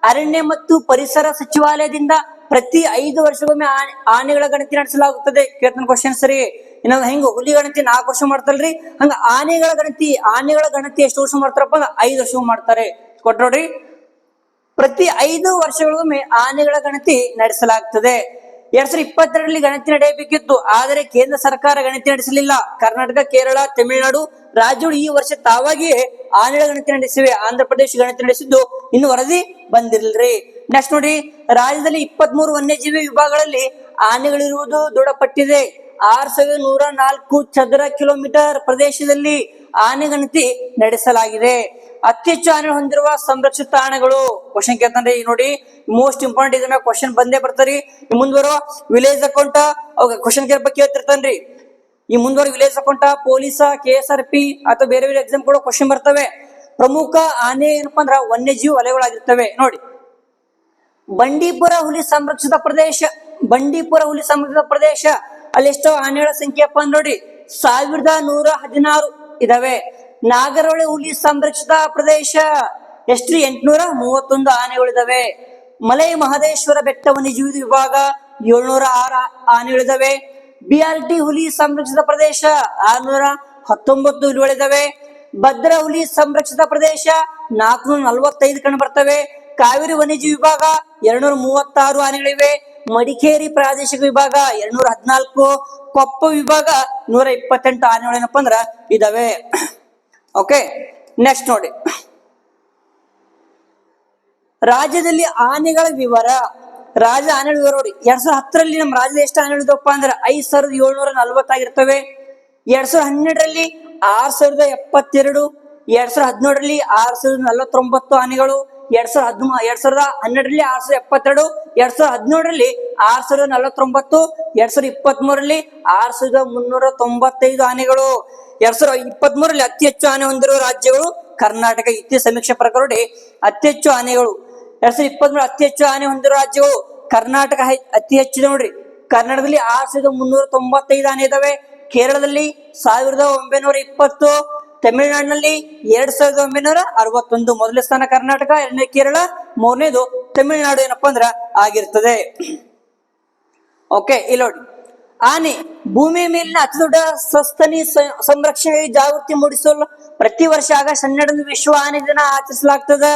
ಅರಣ್ಯ ಮತ್ತು ಪರಿಸರ ಸಚಿವಾಲಯದಿಂದ ಪ್ರತಿ ಐದು ವರ್ಷಗೊಮ್ಮೆ ಆನೆ ಆನೆಗಳ ಗಣತಿ ನಡೆಸಲಾಗುತ್ತದೆ. ಕೇಳ್ತಾನೆ ಕ್ವಶನ್ ಸರಿ. ಇನ್ನೊಂದು ಹೆಂಗ ಹುಲಿ ಗಣತಿ ನಾಲ್ಕು ವರ್ಷ ಮಾಡ್ತಾರಲ್ರಿ? ಹಂಗ ಆನೆಗಳ ಗಣತಿ ಆನೆಗಳ ಗಣತಿ ಎಷ್ಟು ವರ್ಷ ಮಾಡ್ತಾರಪ್ಪ? ಅಂದ್ರೆ ಐದು ವರ್ಷ ಮಾಡ್ತಾರೆ. ಕೊಟ್ಟು ನೋಡ್ರಿ. ಪ್ರತಿ ಐದು ವರ್ಷಗಳಿಗೊಮ್ಮೆ ಆನೆಗಳ ಗಣತಿ ನಡೆಸಲಾಗ್ತದೆ. ಎರಡ್ ಸಾವಿರದ ಇಪ್ಪತ್ತೆರಡರಲ್ಲಿ ಗಣತಿ ನಡೆಯಬೇಕಿತ್ತು. ಆದರೆ ಕೇಂದ್ರ ಸರ್ಕಾರ ಗಣತಿ ನಡೆಸಲಿಲ್ಲ. ಕರ್ನಾಟಕ, ಕೇರಳ, ತಮಿಳುನಾಡು ರಾಜ್ಯಗಳು ಈ ವರ್ಷ ತಾವಾಗಿಯೇ ಆನೆಗಳ ಗಣತಿ ನಡೆಸಿವೆ. ಆಂಧ್ರ ಪ್ರದೇಶ ಗಣತಿ ನಡೆಸಿದ್ದು ಇನ್ನು ವರದಿ ಬಂದಿರಲ್ರಿ ನೆಕ್ಸ್ಟ್ ನೋಡ್ರಿ ರಾಜ್ಯದಲ್ಲಿ ಇಪ್ಪತ್ತ್ ಮೂರು ವನ್ಯಜೀವಿ ವಿಭಾಗಗಳಲ್ಲಿ ಆನೆಗಳಿರುವುದು ದೃಢಪಟ್ಟಿದೆ. ಆರ್ ಸಾವಿರದ ನೂರ ನಾಲ್ಕು ಚದರ ಕಿಲೋಮೀಟರ್ ಪ್ರದೇಶದಲ್ಲಿ ಆನೆ ಗಣತಿ ನಡೆಸಲಾಗಿದೆ. ಅತಿ ಹೆಚ್ಚು ಆನೆ ಹೊಂದಿರುವ ಸಂರಕ್ಷಿತ ತಾಣಗಳು ಕ್ವಶನ್ ಕೇಳ್ತಾನೆ ನೋಡಿ ಮೋಸ್ಟ್ ಇಂಪಾರ್ಟೆಂಟ್ ಇದನ್ನ ಕ್ವಶನ್ ಬಂದೇ ಬರ್ತಾರಿ ಮುಂದ್ವರೋ ವಿಲೇಜ್ ಅಕೌಂಟ್ ಅವಾಗ ಕ್ವಶನ್ ಕೇರ್ ಬಗ್ಗೆ ಕೇಳ್ತಿರ್ತಾನ್ರಿ ಈ ಮುಂದುವರೆ village account police K S R P ಅಥವಾ ಬೇರೆ ಬೇರೆ ಎಕ್ಸಾಮ್ ಕೂಡ ಕ್ವಶನ್ ಬರ್ತವೆ. ಪ್ರಮುಖ ಆನೆ ಏನಪ್ಪಾ ಅಂದ್ರ, ವನ್ಯಜೀವಿ ವಲಯಗಳಾಗಿರ್ತವೆ. ನೋಡಿ ಬಂಡೀಪುರ ಹುಲಿ ಸಂರಕ್ಷಿತ ಪ್ರದೇಶ, ಬಂಡೀಪುರ ಹುಲಿ ಸಂರಕ್ಷಿತ ಪ್ರದೇಶ. ಅಲ್ಲಿ ಎಷ್ಟೋ ಆನೆಗಳ ಸಂಖ್ಯೆ ಅಪ್ಪ ನೋಡಿ, ಸಾವಿರದ ನೂರ ಹದಿನಾರು ಇದಾವೆ. ನಾಗರಹೊಳೆ ಹುಲಿ ಸಂರಕ್ಷಿತ ಪ್ರದೇಶ, ಎಷ್ಟು ಎಂಟುನೂರ ಮೂವತ್ತೊಂದು ಆನೆಗಳಿದಾವೆ ಮಲೈ ಮಹದೇಶ್ವರ ಬೆಟ್ಟ ವನ್ಯಜೀವಿ ವಿಭಾಗ, ಏಳ್ನೂರ ಆರು ಆನೆಗಳಿದಾವೆ ಬಿ ಆರ್ ಟಿ ಹುಲಿ ಸಂರಕ್ಷಿತ ಪ್ರದೇಶ, ಆರ್ನೂರ ಹತ್ತೊಂಬತ್ತು ಹುಲಿಗಳಿದಾವೆ. ಭದ್ರ ಹುಲಿ ಸಂರಕ್ಷಿತ ಪ್ರದೇಶ ನಾಲ್ಕುನೂರ ನಲವತ್ತೈದು ಕಂಡು ಬರ್ತವೆ. ಕಾವೇರಿ ವನ್ಯಜೀವಿ ವಿಭಾಗ ಎರಡ್ನೂರ ಮೂವತ್ತಾರು ಆನೆಗಳಿವೆ. ಮಡಿಕೇರಿ ಪ್ರಾದೇಶಿಕ ವಿಭಾಗ ಎರಡ್ನೂರ ಹದಿನಾಲ್ಕು ಕೊಪ್ಪ ವಿಭಾಗ ನೂರ ಇಪ್ಪತ್ತೆಂಟು ಆನೆಗಳೇನಪ್ಪ ಅಂದ್ರ ಇದಾವೆ. ಓಕೆ ನೆಕ್ಸ್ಟ್ ನೋಡಿ. ರಾಜ್ಯದಲ್ಲಿ ಆನೆಗಳ ವಿವರ. ರಾಜ ಆನೆಗಳ ವಿವರ ನೋಡಿ. ಎರಡ್ ಸಾವಿರದ ಹತ್ತರಲ್ಲಿ ನಮ್ಮ ರಾಜ್ಯದ ಎಷ್ಟು ಆನೆಗಳಿದವಪ್ಪ ಅಂದ್ರೆ ಐದ್ ಸಾವಿರದ ಏಳ್ನೂರ ನಲ್ವತ್ತಾಗಿರ್ತವೆ. ಎರಡ್ ಸಾವಿರದ ಹನ್ನೆರಡರಲ್ಲಿ ಆರ್ ಸಾವಿರದ ಎಪ್ಪತ್ತೆರಡು. ಎರಡ್ ಸಾವಿರದ ಹದಿನೇಳರಲ್ಲಿ ಆರ್ ಸಾವಿರದ ನಲವತ್ತೊಂಬತ್ತು ಆನೆಗಳು. ಎರಡ್ ಸಾವಿರದ ಹದಿಮೂ ಎರಡ್ ಸಾವಿರದ ಹನ್ನೆರಡರಲ್ಲಿ ಆರ್ ಸಾವಿರದ ಎಪ್ಪತ್ತೆರಡು, ಎರಡ್ ಸಾವಿರದ ಹದಿನೇಳರಲ್ಲಿ, ಆರ್ ಸಾವಿರದ ನಲವತ್ತೊಂಬತ್ತು, ಎರಡ್ ಸಾವಿರದ ಇಪ್ಪತ್ತ್ ಮೂರರಲ್ಲಿ ಆರ್ ಸಾವಿರದ ಮುನ್ನೂರ ತೊಂಬತ್ತೈದು ಆನೆಗಳು, ಎರಡ್ ಸಾವಿರದ ಇಪ್ಪತ್ತ್ ಮೂರರಲ್ಲಿ ಅತಿ ಹೆಚ್ಚು ಆನೆ ಹೊಂದಿರುವ ರಾಜ್ಯಗಳು ಕರ್ನಾಟಕ. ಇತ್ತೀಚಿನ ಸಮೀಕ್ಷೆ ಪ್ರಕಾರ ಅತಿ ಹೆಚ್ಚು ಆನೆಗಳು, ಎರಡ್ ಸಾವಿರದ ಇಪ್ಪತ್ತ್ ಮೂರು ಅತಿ ಹೆಚ್ಚು ಆನೆ ಹೊಂದಿರುವ ರಾಜ್ಯಗಳು ಕರ್ನಾಟಕ ಅತಿ ಹೆಚ್ಚು ನೋಡ್ರಿ. ಕರ್ನಾಟಕದಲ್ಲಿ ಆರ್ ಸಾವಿರದ ಮುನ್ನೂರ ತೊಂಬತ್ತೈದು ಆನೆ ಇದಾವೆ. ಕೇರಳದಲ್ಲಿ ಸಾವಿರದ ಒಂಬೈನೂರ ಇಪ್ಪತ್ತು ತಮಿಳುನಾಡಿನಲ್ಲಿ ಎರಡ್ ಸಾವಿರದ ಒಂಬೈನೂರ ಅರವತ್ತೊಂದು ಮೊದಲ ಸ್ಥಾನ ಕರ್ನಾಟಕ, ಎರಡನೇ ಕೇರಳ, ಮೂರನೇದು ತಮಿಳುನಾಡು ಏನಪ್ಪಾ ಅಂದ್ರ ಆಗಿರ್ತದೆ. ಓಕೆ ಇಲ್ಲಿ ನೋಡಿ. ಆನೆ ಭೂಮಿಯ ಮೇಲಿನ ಅತಿ ದೊಡ್ಡ ಸಸ್ತನಿ ಸಂರಕ್ಷಣೆ ಜಾಗೃತಿ ಮೂಡಿಸಲು ಪ್ರತಿ ವರ್ಷ ಆಗ ಹನ್ನೆರಡನೇ ವಿಶ್ವ ಆನೆ ದಿನ ಆಚರಿಸಲಾಗ್ತದ.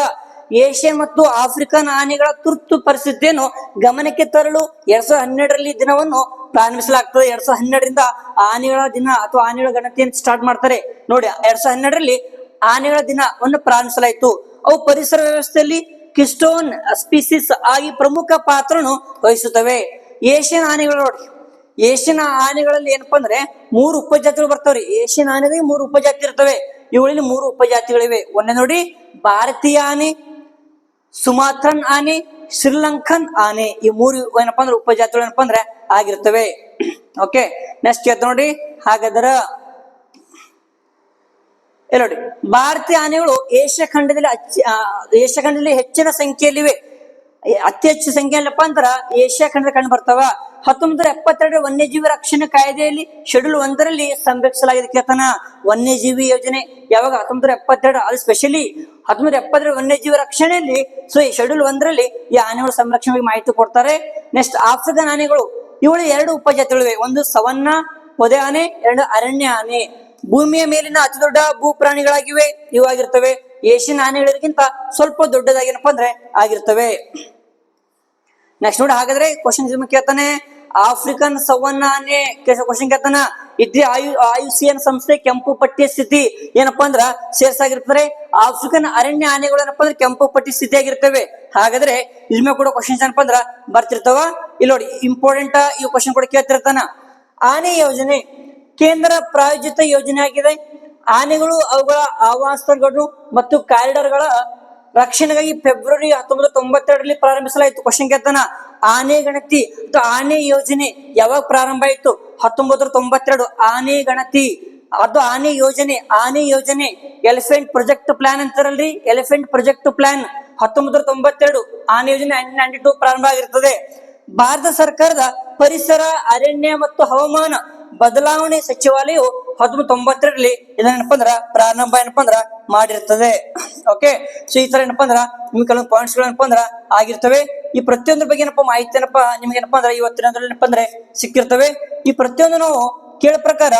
ಏಷ್ಯನ್ ಮತ್ತು ಆಫ್ರಿಕನ್ ಆನೆಗಳ ತುರ್ತು ಪರಿಸ್ಥಿತಿಯನ್ನು ಗಮನಕ್ಕೆ ತರಲು ಎರಡ್ ಸಾವಿರದ ಹನ್ನೆರಡರಲ್ಲಿ ದಿನವನ್ನು ಪ್ರಾರಂಭಿಸಲಾಗ್ತದೆ. ಎರಡ್ ಸಾವಿರದ ಹನ್ನೆರಡರಿಂದ ಆನೆಗಳ ದಿನ ಅಥವಾ ಆನೆಗಳ ಗಣತಿಯನ್ನು ಸ್ಟಾರ್ಟ್ ಮಾಡ್ತಾರೆ. ನೋಡಿ, ಎರಡ್ ಸಾವಿರದ ಹನ್ನೆರಡರಲ್ಲಿ ಆನೆಗಳ ದಿನವನ್ನು ಪ್ರಾರಂಭಿಸಲಾಯಿತು. ಅವು ಪರಿಸರ ವ್ಯವಸ್ಥೆಯಲ್ಲಿ ಕಿಸ್ಟೋನ್ ಸ್ಪೀಸಿಸ್ ಆಗಿ ಪ್ರಮುಖ ಪಾತ್ರನು ವಹಿಸುತ್ತವೆ. ಏಷ್ಯನ್ ಆನೆಗಳು ನೋಡಿ. ಏಷ್ಯನ್ ಆನೆಗಳಲ್ಲಿ ಏನಪ್ಪಾ ಅಂದ್ರೆ ಮೂರು ಉಪಜಾತಿಗಳು ಬರ್ತಾವ್ರಿ ಏಷ್ಯನ್ ಆನೆಗಳಿಗೆ ಮೂರು ಉಪಜಾತಿ ಇರ್ತವೆ. ಇವುಗಳಲ್ಲಿ ಮೂರು ಉಪಜಾತಿಗಳಿವೆ. ಒಂದೇ ನೋಡಿ, ಭಾರತೀಯ ಆನೆ ಸುಮಾತ್ರನ್ ಆನೆ, ಶ್ರೀಲಂಕನ್ ಆನೆ, ಈ ಮೂರು ಏನಪ್ಪಾ ಅಂದ್ರೆ ಉಪಜಾತಿಗಳು ಏನಪ್ಪಾ ಅಂದ್ರೆ ಆಗಿರ್ತವೆ. ಓಕೆ ನೆಕ್ಸ್ಟ್ ಕೇಳ್ತ ನೋಡಿ, ಹಾಗಾದ್ರ ನೋಡಿ, ಭಾರತೀಯ ಆನೆಗಳು ಏಷ್ಯಾ ಖಂಡದಲ್ಲಿ ಏಷ್ಯಾ ಖಂಡದಲ್ಲಿ ಹೆಚ್ಚಿನ ಸಂಖ್ಯೆಯಲ್ಲಿವೆ. ಅತಿ ಹೆಚ್ಚು ಸಂಖ್ಯೆಯಲ್ಲಪ್ಪ ಅಂದ್ರ ಏಷ್ಯಾ ಖಂಡದ ಕಂಡು ಬರ್ತಾವ. ಹತ್ತೊಂಬತ್ತು ಎಪ್ಪತ್ತೆರಡು ವನ್ಯಜೀವಿ ರಕ್ಷಣೆ ಕಾಯ್ದೆಯಲ್ಲಿ ಶೆಡ್ಯೂಲ್ ಒಂದರಲ್ಲಿ ಸಂರಕ್ಷಿಸಲಾಗಿದೆ ಕೇತನ. ವನ್ಯಜೀವಿ ಯೋಜನೆ ಯಾವಾಗ ಹತ್ತೊಂಬತ್ತು ಎಪ್ಪತ್ತೆರಡು, ಅದು ಸ್ಪೆಷಲಿ ಹತ್ತೊಂಬತ್ತು ಎಪ್ಪತ್ತೆರಡು ವನ್ಯಜೀವಿ ರಕ್ಷಣೆಯಲ್ಲಿ ಸೊ ಈ ಶೆಡ್ಯೂಲ್ ಒಂದರಲ್ಲಿ ಈ ಆನೆಗಳ ಸಂರಕ್ಷಣೆ ಮಾಹಿತಿ ಕೊಡ್ತಾರೆ. ನೆಕ್ಸ್ಟ್ ಆಫ್ರಿಕನ್ ಆನೆಗಳು, ಇವುಗಳು ಎರಡು ಉಪಜಾತಿಗಳಿವೆ. ಒಂದು ಸವನ್ನ ಪೊದೆ ಆನೆ, ಎರಡು ಅರಣ್ಯ ಆನೆ. ಭೂಮಿಯ ಮೇಲಿನ ಅತಿ ದೊಡ್ಡ ಭೂ ಪ್ರಾಣಿಗಳಾಗಿವೆ ಇವಾಗಿರ್ತವೆ. ಏಷ್ಯನ್ ಆನೆಗಳಿಗಿಂತ ಸ್ವಲ್ಪ ದೊಡ್ಡದಾಗೇನಪ್ಪ ಅಂದ್ರೆ ಆಗಿರ್ತವೆ. ನೆಕ್ಸ್ಟ್ ನೋಡಿ, ಹಾಗಾದ್ರೆ ಕ್ವಶನ್ ಕೇಳ್ತಾನೆ. ಆಫ್ರಿಕನ್ ಸವನ್ನ ಆನೆ ಕ್ವಶನ್ ಕೇಳ್ತಾನ. ಇದ್ರೆ ಆಯು ಆಯುಸಿಯನ್ ಸಂಸ್ಥೆ ಕೆಂಪು ಪಟ್ಟಿಯ ಸ್ಥಿತಿ ಏನಪ್ಪಾ ಅಂದ್ರ ಸೇರ್ಸಾಗಿರ್ತಾರೆ ಆಫ್ರಿಕನ್ ಅರಣ್ಯ ಆನೆಗಳು ಏನಪ್ಪಾ ಅಂದ್ರೆ ಕೆಂಪು ಪಟ್ಟಿ ಸ್ಥಿತಿ ಆಗಿರ್ತವೆ ಹಾಗಾದ್ರೆ ಇಲ್ಮೆ ಕೂಡ ಕ್ವಶನ್ಸ್ ಏನಪ್ಪಾ ಅಂದ್ರ ಬರ್ತಿರ್ತಾವ. ಇಲ್ಲಿ ನೋಡಿ ಇಂಪಾರ್ಟೆಂಟ್ ಈ ಕ್ವಶನ್ ಕೂಡ ಕೇಳ್ತಿರ್ತಾನ. ಆನೆ ಯೋಜನೆ ಕೇಂದ್ರ ಪ್ರಾಯೋಜಿತ ಯೋಜನೆ ಆಗಿದೆ. ಆನೆಗಳು ಅವುಗಳ ಆವಾಸಗಳು ಮತ್ತು ಕಾರಿಡಾರ್ಗಳ ರಕ್ಷಣೆಗಾಗಿ ಫೆಬ್ರವರಿ ಹತ್ತೊಂಬತ್ತು ತೊಂಬತ್ತೆರಡರಲ್ಲಿ ಪ್ರಾರಂಭಿಸಲಾಯಿತು. ಕ್ವಶನ್ ಕೇತನ ಆನೆ ಗಣತಿ ಆನೆ ಯೋಜನೆ ಯಾವಾಗ ಪ್ರಾರಂಭ ಆಯಿತು? ಹತ್ತೊಂಬತ್ತು ತೊಂಬತ್ತೆರಡು ಆನೆ ಗಣತಿ. ಅದು ಆನೆ ಯೋಜನೆ ಆನೆ ಯೋಜನೆ, ಎಲಿಫೆಂಟ್ ಪ್ರೊಜೆಕ್ಟ್ ಪ್ಲಾನ್ ಅಂತಾರಲ್ರಿ? ಎಲಿಫೆಂಟ್ ಪ್ರೊಜೆಕ್ಟ್ ಪ್ಲಾನ್ ಹತ್ತೊಂಬತ್ತು ತೊಂಬತ್ತೆರಡು ಆನೆ ಯೋಜನೆ ನೈನ್ಟಿ ಟೂ ಪ್ರಾರಂಭ ಆಗಿರ್ತದೆ. ಭಾರತ ಸರ್ಕಾರದ ಪರಿಸರ, ಅರಣ್ಯ ಮತ್ತು ಹವಾಮಾನ ಬದಲಾವಣೆ ಸಚಿವಾಲಯವು ಹತ್ತೊಂಬತ್ತು ತೊಂಬತ್ತೆರಡರಲ್ಲಿ ಇದನ್ನೇನಪ್ಪ ಅಂದ್ರ ಪ್ರಾರಂಭ ಏನಪ್ಪ ಅಂದ್ರ ಮಾಡಿರ್ತದೆ. ಓಕೆ ಸೊ ಈ ತರ ಏನಪ್ಪ ಅಂದ್ರ ನಿಮ್ಗೆ ಕೆಲವೊಂದು ಪಾಯಿಂಟ್ಸ್ ಏನಪ್ಪ ಅಂದ್ರ ಆಗಿರ್ತವೆ. ಈ ಪ್ರತಿಯೊಂದ್ರ ಬಗ್ಗೆ ಏನಪ್ಪ ಮಾಹಿತಿ ಏನಪ್ಪ? ನಿಮ್ಗೆ ಏನಪ್ಪ ಅಂದ್ರೆ ಇವತ್ತಿನ ಏನಪ್ಪ ಅಂದ್ರೆ ಸಿಕ್ಕಿರ್ತವೆ. ಈ ಪ್ರತಿಯೊಂದು ನಾವು ಕೇಳ ಪ್ರಕಾರ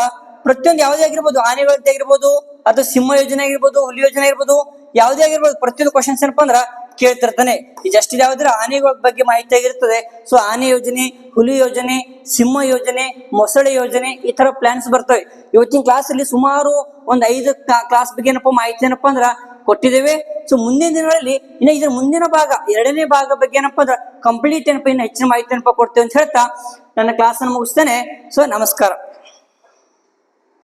ಪ್ರತಿಯೊಂದು ಯಾವುದೇ ಆಗಿರ್ಬೋದು ಆನೆಗಳದ್ದೇ ಆಗಿರ್ಬೋದು ಅಥವಾ ಸಿಂಹ ಯೋಜನೆ ಆಗಿರ್ಬೋದು, ಹುಲಿ ಯೋಜನೆ ಆಗಿರ್ಬೋದು, ಯಾವುದೇ ಆಗಿರ್ಬೋದು, ಪ್ರತಿಯೊಂದು ಕ್ವಶನ್ಸ್ ಏನಪ್ಪ ಅಂದ್ರ ಕೇಳ್ತಿರ್ತಾನೆ. ಜಸ್ಟ್ ಯಾವ್ದ್ರ ಆನೆಗಳ ಬಗ್ಗೆ ಮಾಹಿತಿ ಆಗಿರ್ತದೆ ಸೊ ಆನೆ ಯೋಜನೆ, ಹುಲಿ ಯೋಜನೆ, ಸಿಂಹ ಯೋಜನೆ, ಮೊಸಳೆ ಯೋಜನೆ ಈ ತರ ಪ್ಲಾನ್ಸ್ ಬರ್ತವೆ. ಇವತ್ತಿನ ಕ್ಲಾಸ್ ಅಲ್ಲಿ ಸುಮಾರು ಒಂದ್ ಐದು ಕ್ಲಾಸ್ ಬಗ್ಗೆ ಏನಪ್ಪ ಮಾಹಿತಿ ಏನಪ್ಪ ಅಂದ್ರ ಕೊಟ್ಟಿದ್ದೇವೆ. ಸೊ ಮುಂದಿನ ದಿನಗಳಲ್ಲಿ ಇನ್ನ ಇದ್ರ ಮುಂದಿನ ಭಾಗ, ಎರಡನೇ ಭಾಗ ಬಗ್ಗೆ ಏನಪ್ಪ ಅಂದ್ರ ಕಂಪ್ಲೀಟ್ ಏನಪ್ಪ ಇನ್ನ ಹೆಚ್ಚಿನ ಮಾಹಿತಿ ಏನಪ್ಪ ಕೊಡ್ತೇವೆ ಅಂತ ಹೇಳ್ತಾ ನನ್ನ ಕ್ಲಾಸ್ ಅನ್ನು ಮುಗಿಸ್ತೇನೆ. ಸೊ ನಮಸ್ಕಾರ.